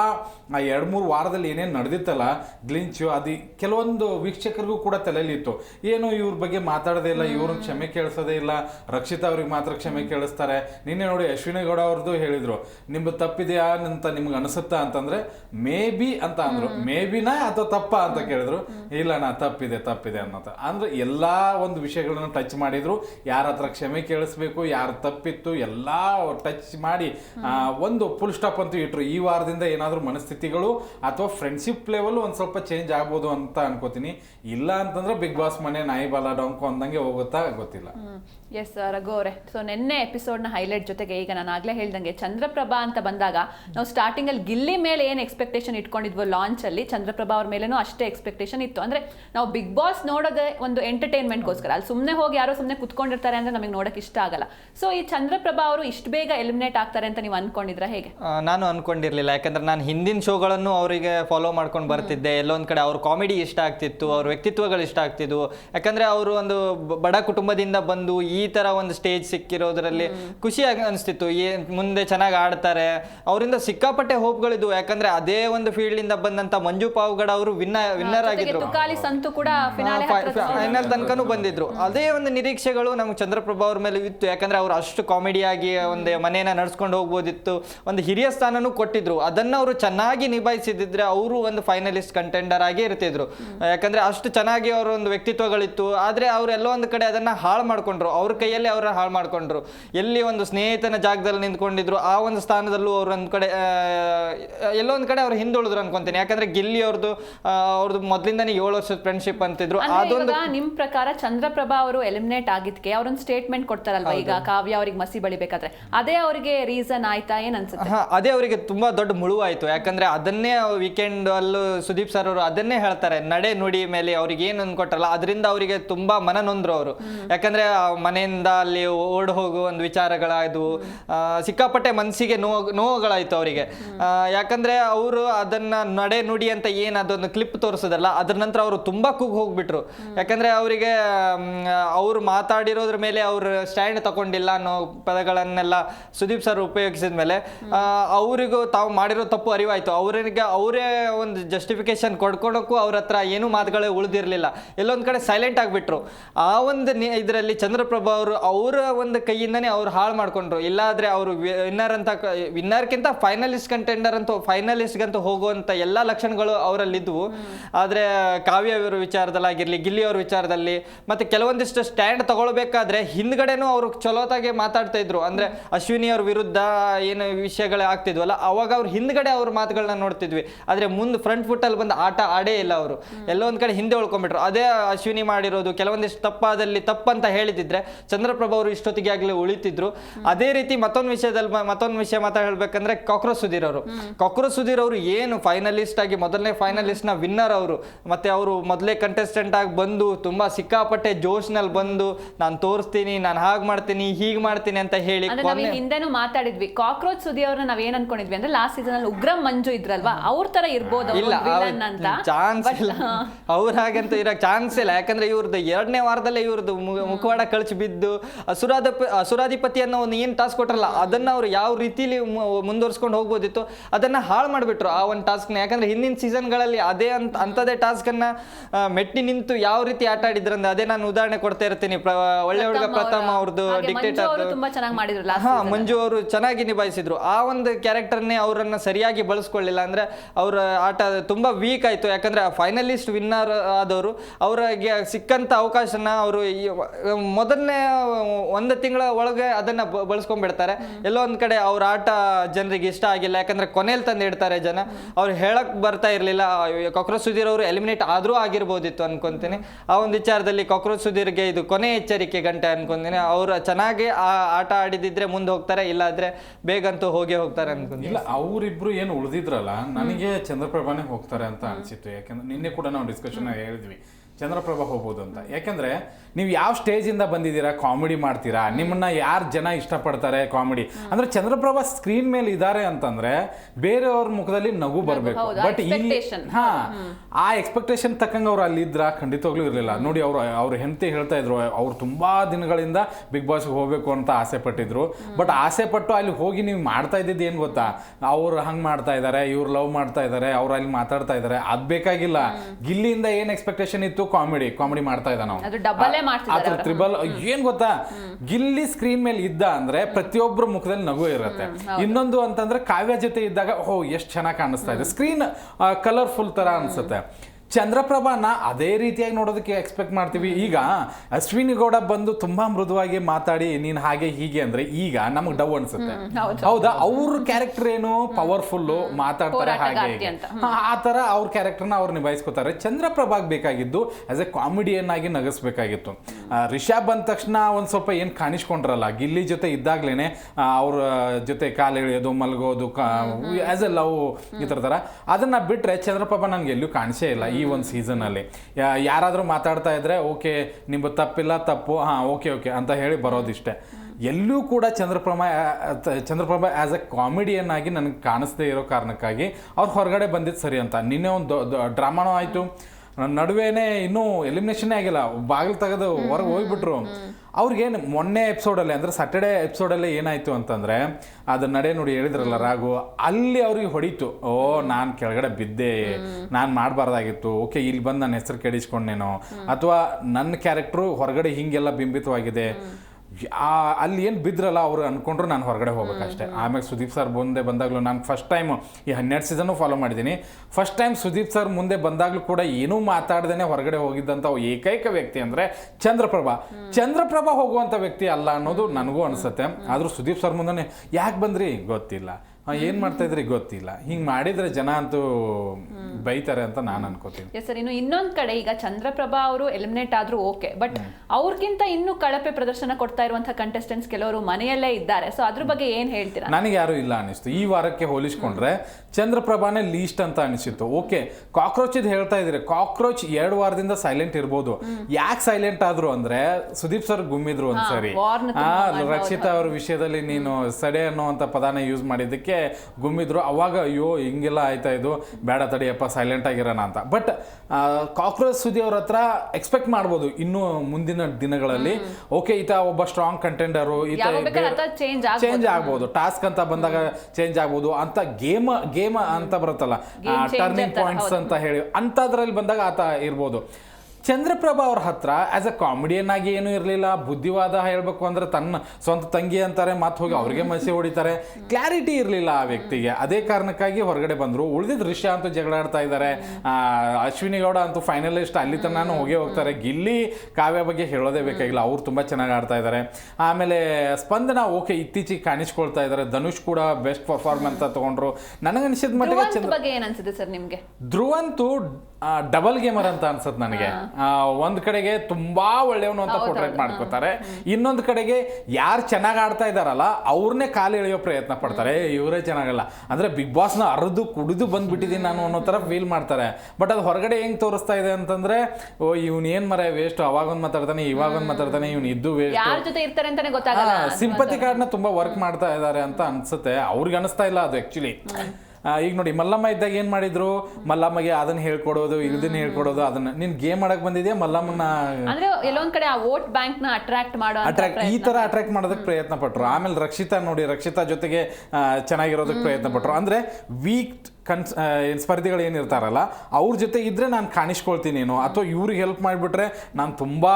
ಆ ಎರಡು ಮೂರು ವಾರದಲ್ಲಿ ಏನೇನು ನಡೆದಿತ್ತಲ್ಲ ಗ್ಲಿಂಚು ಅದು ಕೆಲವೊಂದು ವೀಕ್ಷಕರಿಗೂ ಕೂಡ ತಲೆಯಲ್ಲಿ ಇತ್ತು ಏನು ಇವ್ರ ಬಗ್ಗೆ ಮಾತಾಡೋದೇ ಇಲ್ಲ ಇವ್ರನ್ನ ಕ್ಷಮೆ ಕೇಳಿಸೋದೇ ಇಲ್ಲ, ರಕ್ಷಿತಾ ಅವ್ರಿಗೆ ಮಾತ್ರ ಕ್ಷಮೆ ಕೇಳಿಸ್ತಾರೆ. ನಿನ್ನೆ ನೋಡಿ ಅಶ್ವಿನಿ ಗೌಡ ಅವ್ರದ್ದು ಹೇಳಿದ್ರು ನಿಮ್ದು ತಪ್ಪಿದೆಯಾ? ಅಂತ ನಿಮ್ಗೆ ಅನಿಸುತ್ತಾ? ಅಂತಂದ್ರೆ ಮೇ ಬಿ ಅಂತ ಅಂದ್ರು. ಮೇ ಬಿನಾ ಅಥವಾ ತಪ್ಪ ಅಂತ ಕೇಳಿದ್ರು. ಇಲ್ಲ ನಾ ತಪ್ಪಿದೆ ತಪ್ಪಿದೆ ಅನ್ನೋದು. ಅಂದ್ರೆ ಎಲ್ಲಾ ಒಂದು ವಿಷಯಗಳನ್ನ ಟಚ್ ಮಾಡಿದ್ರು. ಯಾರ ಹತ್ರ ಕ್ಷಮೆ ಕೇಳಿಸ್ಬೇಕು ಯಾರು ತಪ್ಪಿತ್ತು ಎಲ್ಲಾ ಟಚ್ ಮಾಡಿ ಆ, ಒಂದು ಫುಲ್ ಸ್ಟಾಪ್ ಅಂತೂ ಇಟ್ರು. ಈ ವಾರದಿಂದ ಏನಾದರೂ ಮನಸ್ಥಿತಿಗಳು ಅಥವಾ ಫ್ರೆಂಡ್ಶಿಪ್ ಲೆವೆಲ್ ಒಂದ್ ಸ್ವಲ್ಪ ಚೇಂಜ್ ಆಗ್ಬೋದು ಅಂತ ಅನ್ಕೋತೀನಿ. ಇಲ್ಲ ಅಂತಂದ್ರೆ ಬಿಗ್ ಬಾಸ್ ಮನೆ ನಾಯಿ ಬಾಲ ಡೊಂಕು ಅಂದಂಗೆ ಹೋಗುತ್ತಾ ಗೊತ್ತಿಲ್ಲ. ಎಸ್ ರಘು ಅವರೇ. ಸೊ ನಿನ್ನೆ ಎಪಿಸೋಡ್ನ ಹೈಲೈಟ್ ಜೊತೆಗೆ ಈಗ ನಾನು ಆಗಲೇ ಹೇಳ್ದಂಗೆ ಚಂದ್ರಪ್ರಭಾ ಅಂತ ಬಂದಾಗ ನಾವು ಸ್ಟಾರ್ಟಿಂಗ್ ಅಲ್ಲಿ ಗಿಲ್ಲಿ ಮೇಲೆ ಏನ್ ಎಕ್ಸ್ಪೆಕ್ಟೇಷನ್ ಇಟ್ಕೊಂಡಿದ್ವು ಲಾಂಚ್ ಅಲ್ಲಿ ಚಂದ್ರಪ್ರಭಾ ಅವ್ರ ಮೇಲೇನೂ ಅಷ್ಟೇ ಎಕ್ಸ್ಪೆಕ್ಟೇಷನ್ ಇತ್ತು. ಅಂದ್ರೆ ನಾವು ಬಿಗ್ ಬಾಸ್ ನೋಡೋದೇ ಒಂದು ಎಂಟರ್ಟೈನ್ಮೆಂಟ್ಗೋಸ್ಕರ ಅಲ್ಲಿ ಸುಮ್ಮನೆ ಹೋಗಿ ಯಾರೋ ಸುಮ್ಮನೆ ಕುತ್ಕೊಂಡಿರ್ತಾರೆ ಅಂದ್ರೆ ನಮಗೆ ನೋಡೋಕೆ ಇಷ್ಟ ಆಗಲ್ಲ. ಸೊ ಈ ಚಂದ್ರಪ್ರಭಾ ಅವರು ಇಷ್ಟು ಬೇಗ ಎಲಿಮಿನೇಟ್ ಆಗ್ತಾರೆ ಅಂತ ನೀವು ಅನ್ಕೊಂಡಿದ್ರೆ ಹೇಗೆ? ನಾನು ಅನ್ಕೊಂಡಿರ್ಲಿಲ್ಲ. ಯಾಕಂದ್ರೆ ನಾನು ಹಿಂದಿನ ಶೋಗಳನ್ನು ಅವರಿಗೆ ಫಾಲೋ ಮಾಡ್ಕೊಂಡು ಬರ್ತಿದ್ದೆ. ಎಲ್ಲೊಂದ್ ಕಡೆ ಅವ್ರ ಕಾಮಿಡಿ ಇಷ್ಟ ಆಗ್ತಿತ್ತು ಅವ್ರ ವ್ಯಕ್ತಿತ್ವಗಳು ಇಷ್ಟ ಆಗ್ತಿದ್ವು. ಯಾಕಂದ್ರೆ ಅವರು ಒಂದು ಬಡ ಕುಟುಂಬದಿಂದ ಬಂದು ಈ ತರ ಒಂದು ಸ್ಟೇಜ್ ಸಿಕ್ಕಿರೋದ್ರಲ್ಲಿ ಖುಷಿ ಆಗ್- ಅನಿಸ್ತಿತ್ತು. ಏನ್ ಮುಂದೆ ಚೆನ್ನಾಗಿ ಆಡ್ತಾರೆ. ಅವರಿಂದ ಸಿಕ್ಕಾಪಟ್ಟೆ ಹೋಪ್ಗಳಿದ್ವು ಯಾಕಂದ್ರೆ ಅದೇ ಒಂದು ಫೀಲ್ಡ್ ಇಂದ ಬಂದಂತ ಮಂಜು ಪಾವ್ಗಡ ಅವರು ವಿನ್ನ ವಿನ್ನರ್ ಆಗಿದ್ರು. ಸಂತು ಕೂಡ ಫಿನಾಲೆ ಫೈನಲ್ ತನಕನೂ ಬಂದಿದ್ರು. ಅದೇ ಒಂದು ನಿರೀಕ್ಷೆಗಳು ನಮ್ಗೆ ಚಂದ್ರಪ್ರಭಾ ಅವ್ರ ಮೇಲೆ ಇತ್ತು. ಯಾಕಂದ್ರೆ ಅವ್ರು ಅಷ್ಟು ಕಾಮಿಡಿಯಾಗಿ ಒಂದು ಮನೇನ ನಡ್ಸ್ಕೊಂಡು ಹೋಗ್ಬೋದಿತ್ತು. ಒಂದು ಹಿರಿಯ ಸ್ಥಾನನೂ ಕೊಟ್ಟಿದ್ರು. ಅದನ್ನ ಅವರು ಚೆನ್ನಾಗಿ ನಿಭಾಯಿಸಿದ್ರೆ ಅವರು ಒಂದು ಫೈನಲಿಸ್ಟ್ ಕಂಟೆಂಡರ್ ಆಗಿ ಇರ್ತಿದ್ರು. ಯಾಕಂದ್ರೆ ಅಷ್ಟು ಚೆನ್ನಾಗಿ ಅವರ ಒಂದು ವ್ಯಕ್ತಿತ್ವಗಳಿತ್ತು. ಆದ್ರೆ ಅವ್ರು ಎಲ್ಲೋ ಒಂದು ಕಡೆ ಅದನ್ನ ಹಾಳು ಮಾಡ್ಕೊಂಡ್ರು. ಅವ್ರ ಕೈಯಲ್ಲಿ ಅವರ ಹಾಳು ಮಾಡ್ಕೊಂಡ್ರು. ಎಲ್ಲಿ ಒಂದು ಸ್ನೇಹಿತನ ಜಾಗದಲ್ಲಿ ನಿಂತ್ಕೊಂಡಿದ್ರು ಆ ಒಂದು ಸ್ಥಾನದಲ್ಲೂ ಅವ್ರು ಒಂದ್ ಕಡೆ ಎಲ್ಲೊಂದು ಕಡೆ ಅವ್ರು ಹಿಂದುಳಿದ್ರು ಅನ್ಕೊಂತೀನಿ. ಯಾಕಂದ್ರೆ ಗಿಲ್ಲಿ ಅವ್ರದ್ದು ಅವ್ರದ್ದು ಮೊದ್ಲಿಂದಾನೇ ಏಳು ವರ್ಷದ ಫ್ರೆಂಡ್ಶಿಪ್ ಅಂತಿದ್ರು. ಅದೊಂದು ನಿಮ್ ಪ್ರಕಾರ ಚಂದ್ರಪ್ರಭಾ ಅವರು ಎಲಿಮಿನೇಟ್ ಆಗಿದ್ಕೆ ಅವ್ರೊಂದು ಸ್ಟೇಟ್ಮೆಂಟ್ ಕೊಡ್ತಾರಲ್ವಾ ಈಗ ಕಾವ್ಯ ಅವ್ರಿಗೆ ಮಸಿ ಬಳಿಬೇಕಾದ್ರೆ? ಅದೇ ಅವರಿಗೆ ರೀಸನ್ ಆಯ್ತಾ? ಏನ್ ಅನ್ಸುತ್ತೆ? ಹಾ ಅದೇ ಅವರಿಗೆ ತುಂಬಾ ದೊಡ್ಡ ಮುಳುವಾಯ್ತು. ಯಾಕಂದ್ರೆ ಅದನ್ನೇ ವೀಕೆಂಡ್ ಅಲ್ಲೂ ಸುದೀಪ್ ಸರ್ ಅವರು ಅದನ್ನೇ ಹೇಳ್ತಾರೆ. ನಡೆ ನುಡಿ ಮೇಲೆ ಅವ್ರಿಗೆ ಏನು ಅನ್ಕೊಟ್ರಲ್ಲ ಅದರಿಂದ ಅವರಿಗೆ ತುಂಬಾ ಮನ ನೊಂದ್ರು ಅವರು ಯಾಕಂದ್ರೆ ಮನೆಯಿಂದ ಅಲ್ಲಿ ಓಡ್ ಹೋಗೋ ಒಂದು ವಿಚಾರಗಳಾದವು ಸಿಕ್ಕಾಪಟ್ಟೆ ಮನಸ್ಸಿಗೆ ನೋವು ನೋವುಗಳಾಯ್ತು ಅವರಿಗೆ. ಯಾಕಂದ್ರೆ ಅವರು ಅದನ್ನ ನಡೆ ನುಡಿ ಅಂತ ಏನ್ ಅದೊಂದು ಕ್ಲಿಪ್ ತೋರಿಸೋದಲ್ಲ, ಅದ್ರ ನಂತರ ಅವರು ತುಂಬಾ ಕೂಗ್ ಹೋಗ್ಬಿಟ್ರು. ಯಾಕಂದ್ರೆ ಅವರಿಗೆ ಅವ್ರು ಮಾತಾಡಿರೋದ್ರ ಮೇಲೆ ಅವರು ಸ್ಟ್ಯಾಂಡ್ ತಗೊಂಡಿಲ್ಲ ಅನ್ನೋ ಪದಗಳನ್ನೆಲ್ಲ ಸುದೀಪ್ ಸರ್ ಉಪಯೋಗಿಸಿದ ಮೇಲೆ ಅವರಿಗೂ ತಾವು ಮಾಡಿರೋ ತಪ್ಪು ಅರಿವಾಯ್ತು. ಅವರಿಗೆ, ಅವರೇ ಒಂದು ಜಸ್ಟಿಫಿಕೇಶನ್ ಕೊಡ್ಕೊಳಕ್ಕೂ ಅವ್ರ ಹತ್ರ ಏನೂ ಮಾತುಗಳೇ ಉಳಿದಿರಲಿಲ್ಲ. ಎಲ್ಲೊಂದ್ ಕಡೆ ಸೈಲೆಂಟ್ ಆಗಿಬಿಟ್ರು. ಆ ಒಂದು ಇದರಲ್ಲಿ ಚಂದ್ರಪ್ರಭಾ ಅವರು, ಅವರ ಒಂದು ಕೈಯಿಂದನೇ ಅವ್ರು ಹಾಳು ಮಾಡ್ಕೊಂಡ್ರು. ಇಲ್ಲಾದ್ರೆ ಅವರು ವಿನ್ನರ್ ಅಂತ ವಿನ್ನರ್ಗಿಂತ ಫೈನಲಿಸ್ಟ್ ಕಂಟೆಂಡರ್ ಅಂತೂ ಫೈನಲಿಸ್ಟ್ಗಂತ ಹೋಗುವಂಥ ಎಲ್ಲಾ ಲಕ್ಷಣಗಳು ಅವರಲ್ಲಿದ್ದವು ಆದರೆ ಕಾವ್ಯ ಅವರ ವಿಚಾರದಲ್ಲಾಗಿರಲಿ ಗಿಲ್ಲಿ ಅವ್ರ ವಿಚಾರದಲ್ಲಿ, ಮತ್ತೆ ಕೆಲವೊಂದಿಷ್ಟು ಸ್ಟ್ಯಾಂಡ್ ತಗೊಳ್ಬೇಕಾದ್ರೆ ಹಿಂದ್ಗಡೆನೂ ಅವರು ಚಲೋತಾಗೆ ಮಾತಾಡ್ತಾ ಇದ್ರು. ಅಂದ್ರೆ ಅಶ್ವಿನಿ ಅವ್ರ ವಿರುದ್ಧ ಏನು ವಿಷಯಗಳೇ ಆಗ್ತಿದ್ವಲ್ಲ, ಅವಾಗ ಅವ್ರ ಹಿಂದ್ಗಡೆ ಅವ್ರ ಮಾತುಗಳನ್ನ ನೋಡ್ತಿದ್ವಿ. ಆದ್ರೆ ಮುಂದೆ ಫ್ರಂಟ್ ಫುಟ್ ಅಲ್ಲಿ ಬಂದು ಆಟ ಆಡೇ ಇಲ್ಲ ಅವರು. ಎಲ್ಲೋ ಒಂದ್ ಕಡೆ ಹಿಂದೆ ಉಳ್ಕೊಂಡ್ಬಿಟ್ರು. ಅದೇ ಅಶ್ವಿನಿ ಮಾಡಿರೋದು, ಕೆಲವೊಂದಿಷ್ಟು ತಪ್ಪಾದಲ್ಲಿ ತಪ್ಪಂತ ಹೇಳಿದಿದ್ರೆ, ಚಂದ್ರಪ್ರಭಾ ಅವರು ಇಷ್ಟೊತ್ತಿಗೆ ಆಗ್ಲೇ ಉಳಿತಿದ್ರು. ಅದೇ ರೀತಿ ಮತ್ತೊಂದು ವಿಷಯದಲ್ಲಿ ಮತ್ತೊಂದು ವಿಷಯ ಮಾತಾ ಹೇಳ್ಬೇಕಂದ್ರೆ ಕಾಕ್ರೋಚ್ ಸುಧೀರ್ ಅವರು. ಕಾಕ್ರೋ ಸುಧೀರ್ ಅವರು ಏನು ಫೈನಲಿಸ್ಟ್ ಆಗಿ ಮೊದಲನೇ ಫೈನಲಿಸ್ಟ್ನ ವಿನ್ನರ್ ಅವರು. ಮತ್ತೆ ಅವರು ಮೊದಲೇ ಕಂಟೆಸ್ಟೆಂಟ್ ಆಗಿ ಬಂದು ತುಂಬಾ ಸಿಕ್ಕಾಪಟ್ಟೆ ಜೋಶ್ನಲ್ಲಿ ಬಂದು ನಾನು ತೋರಿಸ್ತೀನಿ ನಾನು ಹಾಗೆ ಮಾಡ್ತೀನಿ ಹೀಗೆ ಮಾಡ್ತೀನಿ ಅಂತ ಹೇಳಿ ಹಿಂದೆನೂ ಮಾತಾಡಿದ್ವಿ. ಕಾಕ್ರೋಚ್ ಸುದಿ ಅವ್ರನ್ನ ನಾವ್ ಏನ್ ಅನ್ಕೊಂಡಿದ್ವಿ ಅಂದ್ರೆ ಲಾಸ್ಟ್ ಸೀಸನ್ ಅಲ್ಲಿ ಉಗ್ರಂ ಮಂಜು ಇದ್ರಲ್ವಾ? ಅವ್ರ ತರ ಇರ್ಬೋದು ಇಲ್ಲ ಚಾನ್ಸ್ ಇಲ್ಲ. ಅವ್ರ ಹಾಗಂತ ಇರಕ್ ಚಾನ್ಸ್ ಇಲ್ಲ. ಯಾಕಂದ್ರೆ ಇವ್ರದ್ದು ಎರಡನೇ ವಾರದಲ್ಲೇ ಇವ್ರದ್ದು ಮುಖವಾಡ ಕಳಚಿ ಬಿದ್ದು ಅಸುರಾಧ ಅಸುರಾಧಿಪತಿ ಅನ್ನೋ ಒಂದು ಏನು ಟಾಸ್ಕ್ ಕೊಟ್ಟರಲ್ಲ ಅದನ್ನ ಅವ್ರು ಯಾವ ರೀತಿಲಿ ಮುಂದುವರ್ಸ್ಕೊಂಡು ಹೋಗ್ಬೋದಿತ್ತು ಅದನ್ನ ಹಾಳು ಮಾಡಿಬಿಟ್ರು ಆ ಒಂದು ಟಾಸ್ಕ್ನ ಯಾಕಂದ್ರೆ ಹಿಂದಿನ ಸೀಸನ್ಗಳಲ್ಲಿ ಅದೇ ಅಂತ ಅಂಥದ್ದೇ ಟಾಸ್ಕನ್ನು ಮೆಟ್ಟಿ ನಿಂತು ಯಾವ ರೀತಿ ಆಟ ಆಡಿದ್ರಂದ್ರೆ ಅದೇ ನಾನು ಉದಾಹರಣೆ ಕೊಡ್ತಾ ಇರ್ತೀನಿ. ಒಳ್ಳೆ ಹುಡುಗ ಪ್ರಥಮ್ ಅವ್ರದ್ದು ಡಿಕ್ಟೇಟರ್ ತುಂಬಾ ಚೆನ್ನಾಗಿ ಮಾಡಿದ್ರು ಹಾ ಮಂಜು ಅವರು ಚೆನ್ನಾಗಿ ನಿಭಾಯಿಸಿದ್ರು. ಆ ಒಂದು ಕ್ಯಾರೆಕ್ಟರ್ನೇ ಅವರನ್ನ ಸರಿಯಾಗಿ ಬಳಸ್ಕೊಳ್ಳಿಲ್ಲ ಅಂದ್ರೆ ಅವರ ಆಟ ತುಂಬಾ ವೀಕ್ ಆಯ್ತು. ಯಾಕಂದ್ರೆ ಫೈನಲಿಸ್ಟ್ ವಿನ್ನರ್ ಆದವರು ಅವರಿಗೆ ಸಿಕ್ಕಂತ ಅವಕಾಶನ ಅವರು ಮೊದಲನೇ ಒಂದು ತಿಂಗಳ ಒಳಗೆ ಅದನ್ನ ಬ- ಬಳಸ್ಕೊಂಡ್ಬಿಡ್ತಾರೆ. ಎಲ್ಲೋ ಒಂದ್ ಕಡೆ ಅವ್ರ ಆಟ ಜನರಿಗೆ ಇಷ್ಟ ಆಗಿಲ್ಲ. ಯಾಕಂದ್ರೆ ಕೊನೆಯಲ್ಲಿ ತಂದು ಇಡ್ತಾರೆ ಜನ. ಅವ್ರು ಹೇಳಕ್ ಬರ್ತಾ ಇರಲಿಲ್ಲ. ಕಾಕ್ರೋಚ್ ಸುಧೀರ್ ಅವರು ಎಲಿಮಿನೇಟ್ ಆದರೂ ಆಗಿರ್ಬೋದಿತ್ತು ಅನ್ಕೊಂತೀನಿ. ಆ ಒಂದು ವಿಚಾರದಲ್ಲಿ ಕಾಕ್ರೋಚ್ ಸುಧೀರ್ಗೆ ಇದು ಕೊನೆ ಎಚ್ಚರಿಕೆ ಗಂಟೆ ಅನ್ಕೊಂತೀನಿ. ಅವ್ರು ಚೆನ್ನಾಗಿ ಆ ಆಟ ಆಡಿದಿದ್ರೆ ಮುಂದೆ ಹೋಗ್ತಾರೆ ಇಲ್ಲಾದ್ರೆ ಬೇಗಂತೂ ಹೋಗೇ ಹೋಗ್ತಾರೆ ಅನ್ಕೊಂತೀನಿ. ಇಲ್ಲ ಅವರಿಬ್ರು ಏನು ಉಳಿದಿದ್ರಲ್ಲ ನನಗೆ ಚಂದ್ರಪ್ರಭಾನೇ ಹೋಗ್ತಾರೆ ಅಂತ ಅನ್ಸಿತ್ತು. ಯಾಕಂದ್ರೆ ನಿನ್ನೆ ಕೂಡ ನಾವು ಡಿಸ್ಕಷನ್ ಹೇಳಿದ್ವಿ. ಚಂದ್ರಪ್ರಭಾ ಹೋಗ್ಬೋದು ಅಂತ ಯಾಕಂದ್ರೆ ನೀವು ಯಾವ ಸ್ಟೇಜಿಂದ ಇಂದ ಬಂದಿದ್ದೀರಾ ಕಾಮಿಡಿ ಮಾಡ್ತೀರಾ ನಿಮ್ಮನ್ನ ಯಾರು ಜನ ಇಷ್ಟಪಡ್ತಾರೆ ಕಾಮಿಡಿ ಅಂದ್ರೆ ಚಂದ್ರಪ್ರಭ ಸ್ಕ್ರೀನ್ ಮೇಲೆ ಇದ್ದಾರೆ ಅಂತಂದ್ರೆ ಬೇರೆಯವ್ರ ಮುಖದಲ್ಲಿ ನಗು ಬರಬೇಕು. ಬಟ್ ಇಲ್ಲಿ ಹಾಂ ಹಾ ಆ ಎಕ್ಸ್ಪೆಕ್ಟೇಷನ್ ತಕ್ಕಂಗೆ ಅವ್ರು ಅಲ್ಲಿದ್ರ ಖಂಡಿತವಾಗ್ಲೂ ಇರಲಿಲ್ಲ. ನೋಡಿ ಅವರು ಅವ್ರ ಹೆಂಡತಿ ಹೇಳ್ತಾ ಇದ್ರು ಅವ್ರು ತುಂಬಾ ದಿನಗಳಿಂದ ಬಿಗ್ ಬಾಸ್ಗೆ ಹೋಗ್ಬೇಕು ಅಂತ ಆಸೆ ಪಟ್ಟಿದ್ರು. ಬಟ್ ಆಸೆ ಪಟ್ಟು ಅಲ್ಲಿ ಹೋಗಿ ನೀವು ಮಾಡ್ತಾ ಇದ್ದಿದ್ದು ಏನು ಗೊತ್ತಾ? ಅವ್ರು ಹಂಗ್ ಮಾಡ್ತಾ ಇದ್ದಾರೆ ಇವ್ರು ಲವ್ ಮಾಡ್ತಾ ಇದ್ದಾರೆ ಅವ್ರು ಅಲ್ಲಿ ಮಾತಾಡ್ತಾ ಇದ್ದಾರೆ ಅದು ಬೇಕಾಗಿಲ್ಲ. ಗಿಲ್ಲಿಯಿಂದ ಏನು ಎಕ್ಸ್ಪೆಕ್ಟೇಷನ್ ಇತ್ತು? ಕಾಮಿಡಿ ಕಾಮಿಡಿ ಮಾಡ್ತಾ ಇದ್ದ ನಾವು ಅದು double ಏ ಮಾಡ್ತಿದ್ದಾರೆ ಅವ್ರು. ತ್ರಿಬಲ್ ಏನ್ ಗೊತ್ತಾ? ಗಿಲ್ಲಿ ಸ್ಕ್ರೀನ್ ಮೇಲೆ ಇದ್ದ ಅಂದ್ರೆ ಪ್ರತಿಯೊಬ್ಬರ ಮುಖದಲ್ಲಿ ನಗು ಇರುತ್ತೆ. ಇನ್ನೊಂದು ಅಂತಂದ್ರೆ ಕಾವ್ಯ ಜೊತೆ ಇದ್ದಾಗ ಓ ಎಷ್ಟು ಚೆನ್ನಾಗಿ ಕಾಣಿಸ್ತಾ ಇದೆ. ಸ್ಕ್ರೀನ್ ಕಲರ್ಫುಲ್ ತರ ಅನ್ಸುತ್ತೆ. ಚಂದ್ರಪ್ರಭಾನ ಅದೇ ರೀತಿಯಾಗಿ ನೋಡೋದಕ್ಕೆ ಎಕ್ಸ್ಪೆಕ್ಟ್ ಮಾಡ್ತೀವಿ. ಈಗ ಅಶ್ವಿನಿ ಗೌಡ ಬಂದು ತುಂಬಾ ಮೃದುವಾಗಿ ಮಾತಾಡಿ ನೀನ್ ಹಾಗೆ ಹೀಗೆ ಅಂದ್ರೆ ಈಗ ನಮಗೆ ಡವ್ ಅನ್ಸುತ್ತೆ. ಹೌದಾ. ಅವ್ರ ಕ್ಯಾರೆಕ್ಟರ್ ಏನು? ಪವರ್ಫುಲ್ ಮಾತಾಡ್ತಾರೆ ಹಾಗೆ ಆ ತರ ಅವ್ರ ಕ್ಯಾರೆಕ್ಟರ್ನ ಅವ್ರು ನಿಭಾಯಿಸ್ಕೋತಾರೆ. ಚಂದ್ರಪ್ರಭಾಗ್ ಬೇಕಾಗಿದ್ದು ಆಸ್ ಎ ಕಾಮಿಡಿಯನ್ ಆಗಿ ನಗಿಸ್ಬೇಕಾಗಿತ್ತು. ರಿಷಾ ರಿಷಬ್ ಬಂದ ತಕ್ಷಣ ಒಂದ್ ಸ್ವಲ್ಪ ಏನ್ ಕಾಣಿಸ್ಕೊಂಡ್ರಲ್ಲ ಗಿಲ್ಲಿ ಜೊತೆ ಇದ್ದಾಗ್ಲೇನೆ ಅವ್ರ ಜೊತೆ ಕಾಲು ಎಳೆಯೋದು ಮಲಗೋದು ಆಸ್ ಎ ಲವ್ ಈ ತರ ಅದನ್ನ ಬಿಟ್ರೆ ಚಂದ್ರಪ್ರಭಾ ನನ್ಗೆ ಎಲ್ಲೂ ಕಾಣಿಸೇ ಇಲ್ಲ. ಈ ಒಂದು ಸೀಸನಲ್ಲಿ ಯಾರಾದರೂ ಮಾತಾಡ್ತಾ ಇದ್ರೆ, ಓಕೆ ನಿಮ್ಮದು ತಪ್ಪಿಲ್ಲ, ತಪ್ಪು, ಹಾಂ, ಓಕೆ ಓಕೆ ಅಂತ ಹೇಳಿ ಬರೋದಿಷ್ಟೇ. ಎಲ್ಲೂ ಕೂಡ Chandraprabha Chandraprabha as a comedian ಆಗಿ ನನಗೆ ಕಾಣಿಸ್ದೇ ಇರೋ ಕಾರಣಕ್ಕಾಗಿ ಅವ್ರು ಹೊರಗಡೆ ಬಂದಿದ್ದು ಸರಿ ಅಂತ. ನಿನ್ನೆ ಒಂದು ಡ್ರಾಮಾನೂ ಆಯಿತು. ನಡುವೆನೆ ಇನ್ನೂ ಎಲಿಮಿನೇಷನ್ ಆಗಿಲ್ಲ. ಬಾಗಿಲು ತೆಗೆದು ಹೊರಗೆ ಹೋಗ್ಬಿಟ್ರು. ಅವ್ರಿಗೇನು ಮೊನ್ನೆ ಎಪಿಸೋಡಲ್ಲಿ ಅಂದರೆ ಸ್ಯಾಟರ್ಡೇ ಎಪಿಸೋಡಲ್ಲಿ ಏನಾಯಿತು ಅಂತಂದರೆ ಅದು ನಡೆ ನೋಡಿ ಹೇಳಿದ್ರಲ್ಲ ರಾಘು ಅಲ್ಲಿ ಅವ್ರಿಗೆ ಹೊಡಿತು. ಓ ನಾನು ಕೆಳಗಡೆ ಬಿದ್ದೆ. ನಾನು ಮಾಡಬಾರ್ದಾಗಿತ್ತು. ಓಕೆ ಇಲ್ಲಿ ಬಂದು ನನ್ನ ಹೆಸರು ಕೆಡಿಸ್ಕೊಂಡೇನೋ ಅಥವಾ ನನ್ನ ಕ್ಯಾರೆಕ್ಟ್ರು ಹೊರಗಡೆ ಹಿಂಗೆಲ್ಲ ಬಿಂಬಿತವಾಗಿದೆ. ಅಲ್ಲಿ ಏನು ಬಿದ್ರಲ್ಲ ಅವ್ರು ಅನ್ಕೊಂಡ್ರು ನಾನು ಹೊರಗಡೆ ಹೋಗ್ಬೇಕಷ್ಟೇ. ಆಮೇಲೆ ಸುದೀಪ್ ಸರ್ ಮುಂದೆ ಬಂದಾಗಲೂ ನಾನು ಫಸ್ಟ್ ಟೈಮ್ ಈ ಹನ್ನೆರಡು ಸೀಸನ್ನು ಫಾಲೋ ಮಾಡಿದ್ದೀನಿ ಫಸ್ಟ್ ಟೈಮ್ ಸುದೀಪ್ ಸರ್ ಮುಂದೆ ಬಂದಾಗಲೂ ಕೂಡ ಏನೂ ಮಾತಾಡ್ದೇನೆ ಹೊರಗಡೆ ಹೋಗಿದ್ದಂಥ ಏಕೈಕ ವ್ಯಕ್ತಿ ಅಂದರೆ ಚಂದ್ರಪ್ರಭಾ. ಚಂದ್ರಪ್ರಭಾ ಹೋಗುವಂಥ ವ್ಯಕ್ತಿ ಅಲ್ಲ ಅನ್ನೋದು ನನಗೂ ಅನಿಸುತ್ತೆ. ಆದರೂ ಸುದೀಪ್ ಸರ್ ಮುಂದೆ ಯಾಕೆ ಬಂದ್ರಿ? ಗೊತ್ತಿಲ್ಲ. ಏನ್ ಮಾಡ್ತಾ ಇದ್ರೆ ಗೊತ್ತಿಲ್ಲ. ಹಿಂಗ್ ಮಾಡಿದ್ರೆ ಜನ ಅಂತೂ ಬೈತಾರೆ ಅಂತ ನಾನು ಅನ್ಕೋತೀನಿ. ಎಸ್ ಸರ್ ಇನ್ನು ಇನ್ನೊಂದ್ ಕಡೆ ಈಗ ಚಂದ್ರಪ್ರಭಾ ಅವರು ಎಲಿಮಿನೇಟ್ ಆದ್ರೂ ಓಕೆ ಬಟ್ ಅವ್ರಿಗಿಂತ ಇನ್ನು ಕಳಪೆ ಪ್ರದರ್ಶನ ಕೊಡ್ತಾ ಇರುವಂತಹ ಕಂಟೆಸ್ಟೆಂಟ್ಸ್ ಕೆಲವರು ಮನೆಯಲ್ಲೇ ಇದ್ದಾರೆ. ಸೊ ಅದ್ರ ಬಗ್ಗೆ ಏನ್ ಹೇಳ್ತೀರಾ? ನನಗೆ ಯಾರು ಇಲ್ಲ ಅನಿಸ್ತು. ಈ ವಾರಕ್ಕೆ ಹೋಲಿಸ್ಕೊಂಡ್ರೆ ಚಂದ್ರಪ್ರಭಾನೇ ಲೀಸ್ಟ್ ಅಂತ ಅನಿಸಿತ್ತು. ಓಕೆ ಕಾಕ್ರೋಚ್ ಇದು ಹೇಳ್ತಾ ಇದ್ರೆ ಕಾಕ್ರೋಚ್ ಎರಡು ವಾರದಿಂದ ಸೈಲೆಂಟ್ ಇರ್ಬೋದು. ಯಾಕೆ ಸೈಲೆಂಟ್ ಆದ್ರು ಅಂದ್ರೆ ಸುದೀಪ್ ಸರ್ ಗುಮ್ಮಿದ್ರು ಒಂದ್ಸರಿ. ರಕ್ಷಿತಾ ಅವ್ರ ವಿಷಯದಲ್ಲಿ ನೀನು ಸಡೆ ಅನ್ನುವಂತ ಪದಾನ ಯೂಸ್ ಮಾಡಿದ್ದಕ್ಕೆ ಗುಮ್ಮಿದ್ರು ಅವಾಗ ಅಯ್ಯೋ ಹಿಂಗೆಲ್ಲ ಆಯ್ತಾ ಇದು? ಬೇಡ ತಡಿಯಪ್ಪ ಸೈಲೆಂಟ್ ಆಗಿರೋಣ ಅಂತ. ಬಟ್ ಕಾಕ್ರೋಚ್ ಸುದಿ ಅವ್ರ ಹತ್ರ ಎಕ್ಸ್ಪೆಕ್ಟ್ ಮಾಡ್ಬೋದು ಇನ್ನು ಮುಂದಿನ ದಿನಗಳಲ್ಲಿ. ಓಕೆ ಈತ ಒಬ್ಬ ಸ್ಟ್ರಾಂಗ್ ಕಂಟೆಂಡರು ಈತ. ಚೇಂಜ್ ಆಗ್ಬೋದು. ಟಾಸ್ಕ್ ಅಂತ ಬಂದಾಗ ಚೇಂಜ್ ಆಗ್ಬೋದು ಅಂತ ಗೇಮ್ ಗೇಮ್ ಅಂತ ಬರುತ್ತಲ್ಲ. ಟರ್ನಿಂಗ್ ಪಾಯಿಂಟ್ಸ್ ಅಂತ ಹೇಳಿ. ಅಂಥದ್ರಲ್ಲಿ ಬಂದಾಗ ಆತ ಇರ್ಬೋದು. ಚಂದ್ರಪ್ರಭಾ ಅವ್ರ ಹತ್ರ ಆಸ್ ಅ ಕಾಮಿಡಿಯನ್ ಆಗಿ ಏನೂ ಇರಲಿಲ್ಲ ಬುದ್ಧಿವಾದ ಹೇಳಬೇಕು ಅಂದ್ರೆ ತನ್ನ ಸ್ವಂತ ತಂಗಿ ಅಂತಾರೆ ಮತ್ತೆ ಹೋಗಿ ಅವ್ರಿಗೆ ಮಸಿ ಹೊಡಿತಾರೆ. ಕ್ಲಾರಿಟಿ ಇರಲಿಲ್ಲ ಆ ವ್ಯಕ್ತಿಗೆ. ಅದೇ ಕಾರಣಕ್ಕಾಗಿ ಹೊರಗಡೆ ಬಂದರು. ಉಳಿದಿದ್ದ ದೃಶ್ಯ ಅಂತೂ ಜಗಳಾಡ್ತಾ ಇದ್ದಾರೆ ಅಶ್ವಿನಿ ಗೌಡ ಅಂತೂ ಫೈನಲಿಸ್ಟ್ ಅಲ್ಲಿ ತನಕ ಹೋಗಿ ಹೋಗ್ತಾರೆ. ಗಿಲ್ಲಿ ಕಾವ್ಯ ಬಗ್ಗೆ ಹೇಳೋದೇ ಬೇಕಾಗಿಲ್ಲ. ಅವ್ರು ತುಂಬಾ ಚೆನ್ನಾಗಿ ಆಡ್ತಾ ಇದ್ದಾರೆ ಆಮೇಲೆ ಸ್ಪಂದನ ಓಕೆ ಇತ್ತೀಚೆಗೆ ಕಾಣಿಸ್ಕೊಳ್ತಾ ಇದ್ದಾರೆ ಧನುಷ್ ಕೂಡ ಬೆಸ್ಟ್ ಪರ್ಫಾರ್ಮೆನ್ಸ್ ಅಂತ ತಗೊಂಡ್ರು. ನನಗನ್ಸಿದ ಮಟ್ಟಿಗೆ ಚಂದ್ರ ಬಗ್ಗೆ ಏನ್ ಅನ್ಸುತ್ತೆ ಸರ್ ನಿಮ್ಗೆ? ಧ್ರುವಂತು ಡಬಲ್ ಗೇಮರ್ ಅಂತ ಅನ್ಸುತ್ತೆ ನನಗೆ. ಆ, ಒಂದ್ ಕಡೆಗೆ ತುಂಬಾ ಒಳ್ಳೆಯವನು ಅಂತ ಪೋರ್ಟ್ರೇಟ್ ಮಾಡ್ಕೋತಾರೆ. ಇನ್ನೊಂದ್ ಕಡೆಗೆ ಯಾರು ಚೆನ್ನಾಗಿ ಆಡ್ತಾ ಇದಾರಲ್ಲ ಅವ್ರನ್ನೇ ಕಾಲು ಎಳೆಯೋ ಪ್ರಯತ್ನ ಪಡ್ತಾರೆ. "ಏ, ಇವರೇ ಚೆನ್ನಾಗಲ್ಲ. ಅಂದ್ರೆ ಬಿಗ್ ಬಾಸ್ನ ಅರ್ದು ಕುಡಿದು ಬಂದ್ಬಿಟ್ಟಿದ್ದೀನಿ ನಾನು ಅನ್ನೋ ತರ ಫೀಲ್ ಮಾಡ್ತಾರೆ. ಬಟ್ ಅದು ಹೊರಗಡೆ ಹೆಂಗ್ ತೋರಿಸ್ತಾ ಇದೆ ಅಂತಂದ್ರೆ ಓ ಇವ್ನು ಏನ್ ಮರ ವೇಸ್ಟ್ ಅವಾಗೊಂದ್ ಮಾತಾಡ್ತಾನೆ ಇವಾಗೊಂದ್ ಮಾತಾಡ್ತಾನೆ ಇವ್ನು ಇದ್ದು ವೇಸ್ಟ್ ಸಿಂಪತಿ ಕಾರ್ಡ್ನ ತುಂಬಾ ವರ್ಕ್ ಮಾಡ್ತಾ ಇದ್ದಾರೆ ಅಂತ ಅನ್ಸುತ್ತೆ. ಅವ್ರಿಗೆ ಅನಿಸ್ತಾ ಇಲ್ಲ ಅದು ಆಕ್ಚುಲಿ ಈಗ ನೋಡಿ ಮಲ್ಲಮ್ಮ ಇದ್ದಾಗ ಏನು ಮಾಡಿದ್ರು? ಮಲ್ಲಮ್ಮಗೆ ಅದನ್ನ ಹೇಳ್ಕೊಡೋದು ಇದನ್ನ ಹೇಳ್ಕೊಡೋದು ಅದನ್ನ. ನಿನ್ ಗೇಮ್ ಆಡಕ್ ಬಂದಿದ್ಯಾ? ಮಲ್ಲಮ್ಮನ ಅಂದ್ರೆ ಎಲ್ಲೊಂದ್ ಕಡೆ ಆ ವೋಟ್ ಬ್ಯಾಂಕ್ನ ಅಟ್ರಾಕ್ಟ್ ಮಾಡೋ ಅಟ್ರಾಕ್ಟ್ ಈ ತರ ಅಟ್ರಾಕ್ಟ್ ಮಾಡೋದಕ್ಕೆ ಪ್ರಯತ್ನ ಪಟ್ರು. ಆಮೇಲೆ ರಕ್ಷಿತಾ ನೋಡಿ ರಕ್ಷಿತಾ ಜೊತೆಗೆ ಚೆನ್ನಾಗಿರೋದಕ್ಕೆ ಪ್ರಯತ್ನ ಪಟ್ರು. ಅಂದ್ರೆ ವೀಕ್ ಕನ್ಸ್ ಏನ್ ಸ್ಪರ್ಧಿಗಳು ಏನಿರ್ತಾರಲ್ಲ ಅವ್ರ ಜೊತೆ ಇದ್ರೆ ನಾನು ಕಾಣಿಸ್ಕೊಳ್ತೀನೇನೋ ಅಥವಾ ಇವ್ರಿಗೆ ಹೆಲ್ಪ್ ಮಾಡಿಬಿಟ್ರೆ ನಾನು ತುಂಬ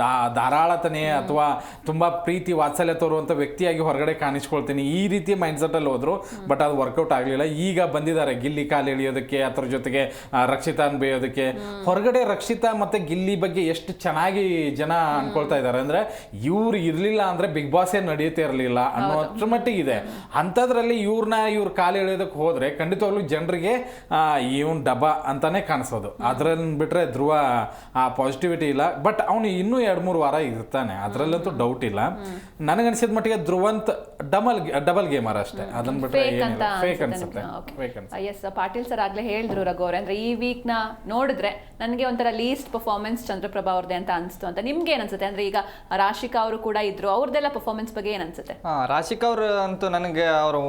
ದಾ ಧಾರಾಳತನೆ ಅಥವಾ ತುಂಬ ಪ್ರೀತಿ ವಾತ್ಸಲ್ಯ ತೋರುವಂಥ ವ್ಯಕ್ತಿಯಾಗಿ ಹೊರಗಡೆ ಕಾಣಿಸ್ಕೊಳ್ತೀನಿ. ಈ ರೀತಿ ಮೈಂಡ್ಸೆಟ್ ಅಲ್ಲಿ ಹೋದ್ರು ಬಟ್ ಅದು ವರ್ಕೌಟ್ ಆಗಲಿಲ್ಲ. ಈಗ ಬಂದಿದ್ದಾರೆ ಗಿಲ್ಲಿ ಕಾಲು ಎಳಿಯೋದಕ್ಕೆ ಅದ್ರ ಜೊತೆಗೆ ರಕ್ಷಿತಾ ರಕ್ಷಿತಾನ್ ಬೇಯೋದಕ್ಕೆ. ಹೊರಗಡೆ ರಕ್ಷಿತಾ ಮತ್ತೆ ಗಿಲ್ಲಿ ಬಗ್ಗೆ ಎಷ್ಟು ಚೆನ್ನಾಗಿ ಜನ ಅನ್ಕೊಳ್ತಾ ಇದ್ದಾರೆ. ಅಂದ್ರೆ ಇವ್ರು ಇರಲಿಲ್ಲ ಅಂದ್ರೆ ಬಿಗ್ ಬಾಸ್ ಏನು ನಡೆಯುತ್ತೆ ಇರಲಿಲ್ಲ ಅನ್ನೋ ಅಷ್ಟು ಮಟ್ಟಿಗೆ ಇದೆ ಅಂಥದ್ರಲ್ಲಿ ಇವ್ರನ್ನ ಇವ್ರ ಕಾಲು ಎಳೆಯೋದಕ್ಕೆ ಹೋದ್ರೆ ಖಂಡಿತವಾಗ್ಲೂ ಜನರಿಗೆ ಇವನ್ ಡಬ್ಬ ಅಂತಾನೆ ಕಾಣಿಸೋದು. ಅದ್ರಲ್ಲಿ ಬಿಟ್ರೆ ಧ್ರುವ ಆ ಪಾಸಿಟಿವಿಟಿ ಇಲ್ಲ. ಬಟ್ ಅವನು ಇನ್ನೂ ಎರಡ್ ಮೂರು ವಾರ ಇರ್ತಾನೆ. ಅದ್ರಲ್ಲಂತೂ ಡೌಟ್ ಇಲ್ಲ. ನನಗನ್ಸಿದ ಮಟ್ಟಿಗೆ ಧ್ರುವಂತ್ ಡಬಲ್ ಡಬಲ್ ಗೇಮರ್ ಅಷ್ಟೇ. ಅದನ್ನ ಬಿಟ್ರೆ ಫೇಕ್ ಅಂತ ಅನ್ಸುತ್ತೆ ಫೇಕ್ ಅನ್ಸುತ್ತೆ. ಎಸ್ ಪಾಟೀಲ್ ಸರ್ ಆಗ್ಲೇ ಹೇಳಿದ್ರು ರಘು ಅವ್ರೆ. ಅಂದ್ರೆ ಈ ವೀಕ್ನ ನೋಡಿದ್ರೆ ನನಗೆ ಒಂಥರ ಲೀಸ್ಟ್ ಪರ್ಫಾರ್ಮೆನ್ಸ್ ಚಂದ್ರಪ್ರಭಾ ಅವ್ರದೇ ಅಂತ ಅನಿಸ್ತು ಅಂತ. ನಿಮ್ಗೆ ಏನನ್ಸುತ್ತೆ ಅನ್ಸುತ್ತೆ? ಅಂದ್ರೆ ಈಗ ರಾಶಿಕಾ ಅವರು ಕೂಡ ಇದ್ರು. ಅವ್ರದ್ದೆಲ್ಲ ಪರ್ಫಾರ್ಮೆನ್ಸ್ ಬಗ್ಗೆ ಏನ್ ಅನ್ಸುತ್ತೆ? ರಾಶಿಕಾ ರಾಶಿಕ್ ಅಂತೂ ನನಗೆ ಅವರು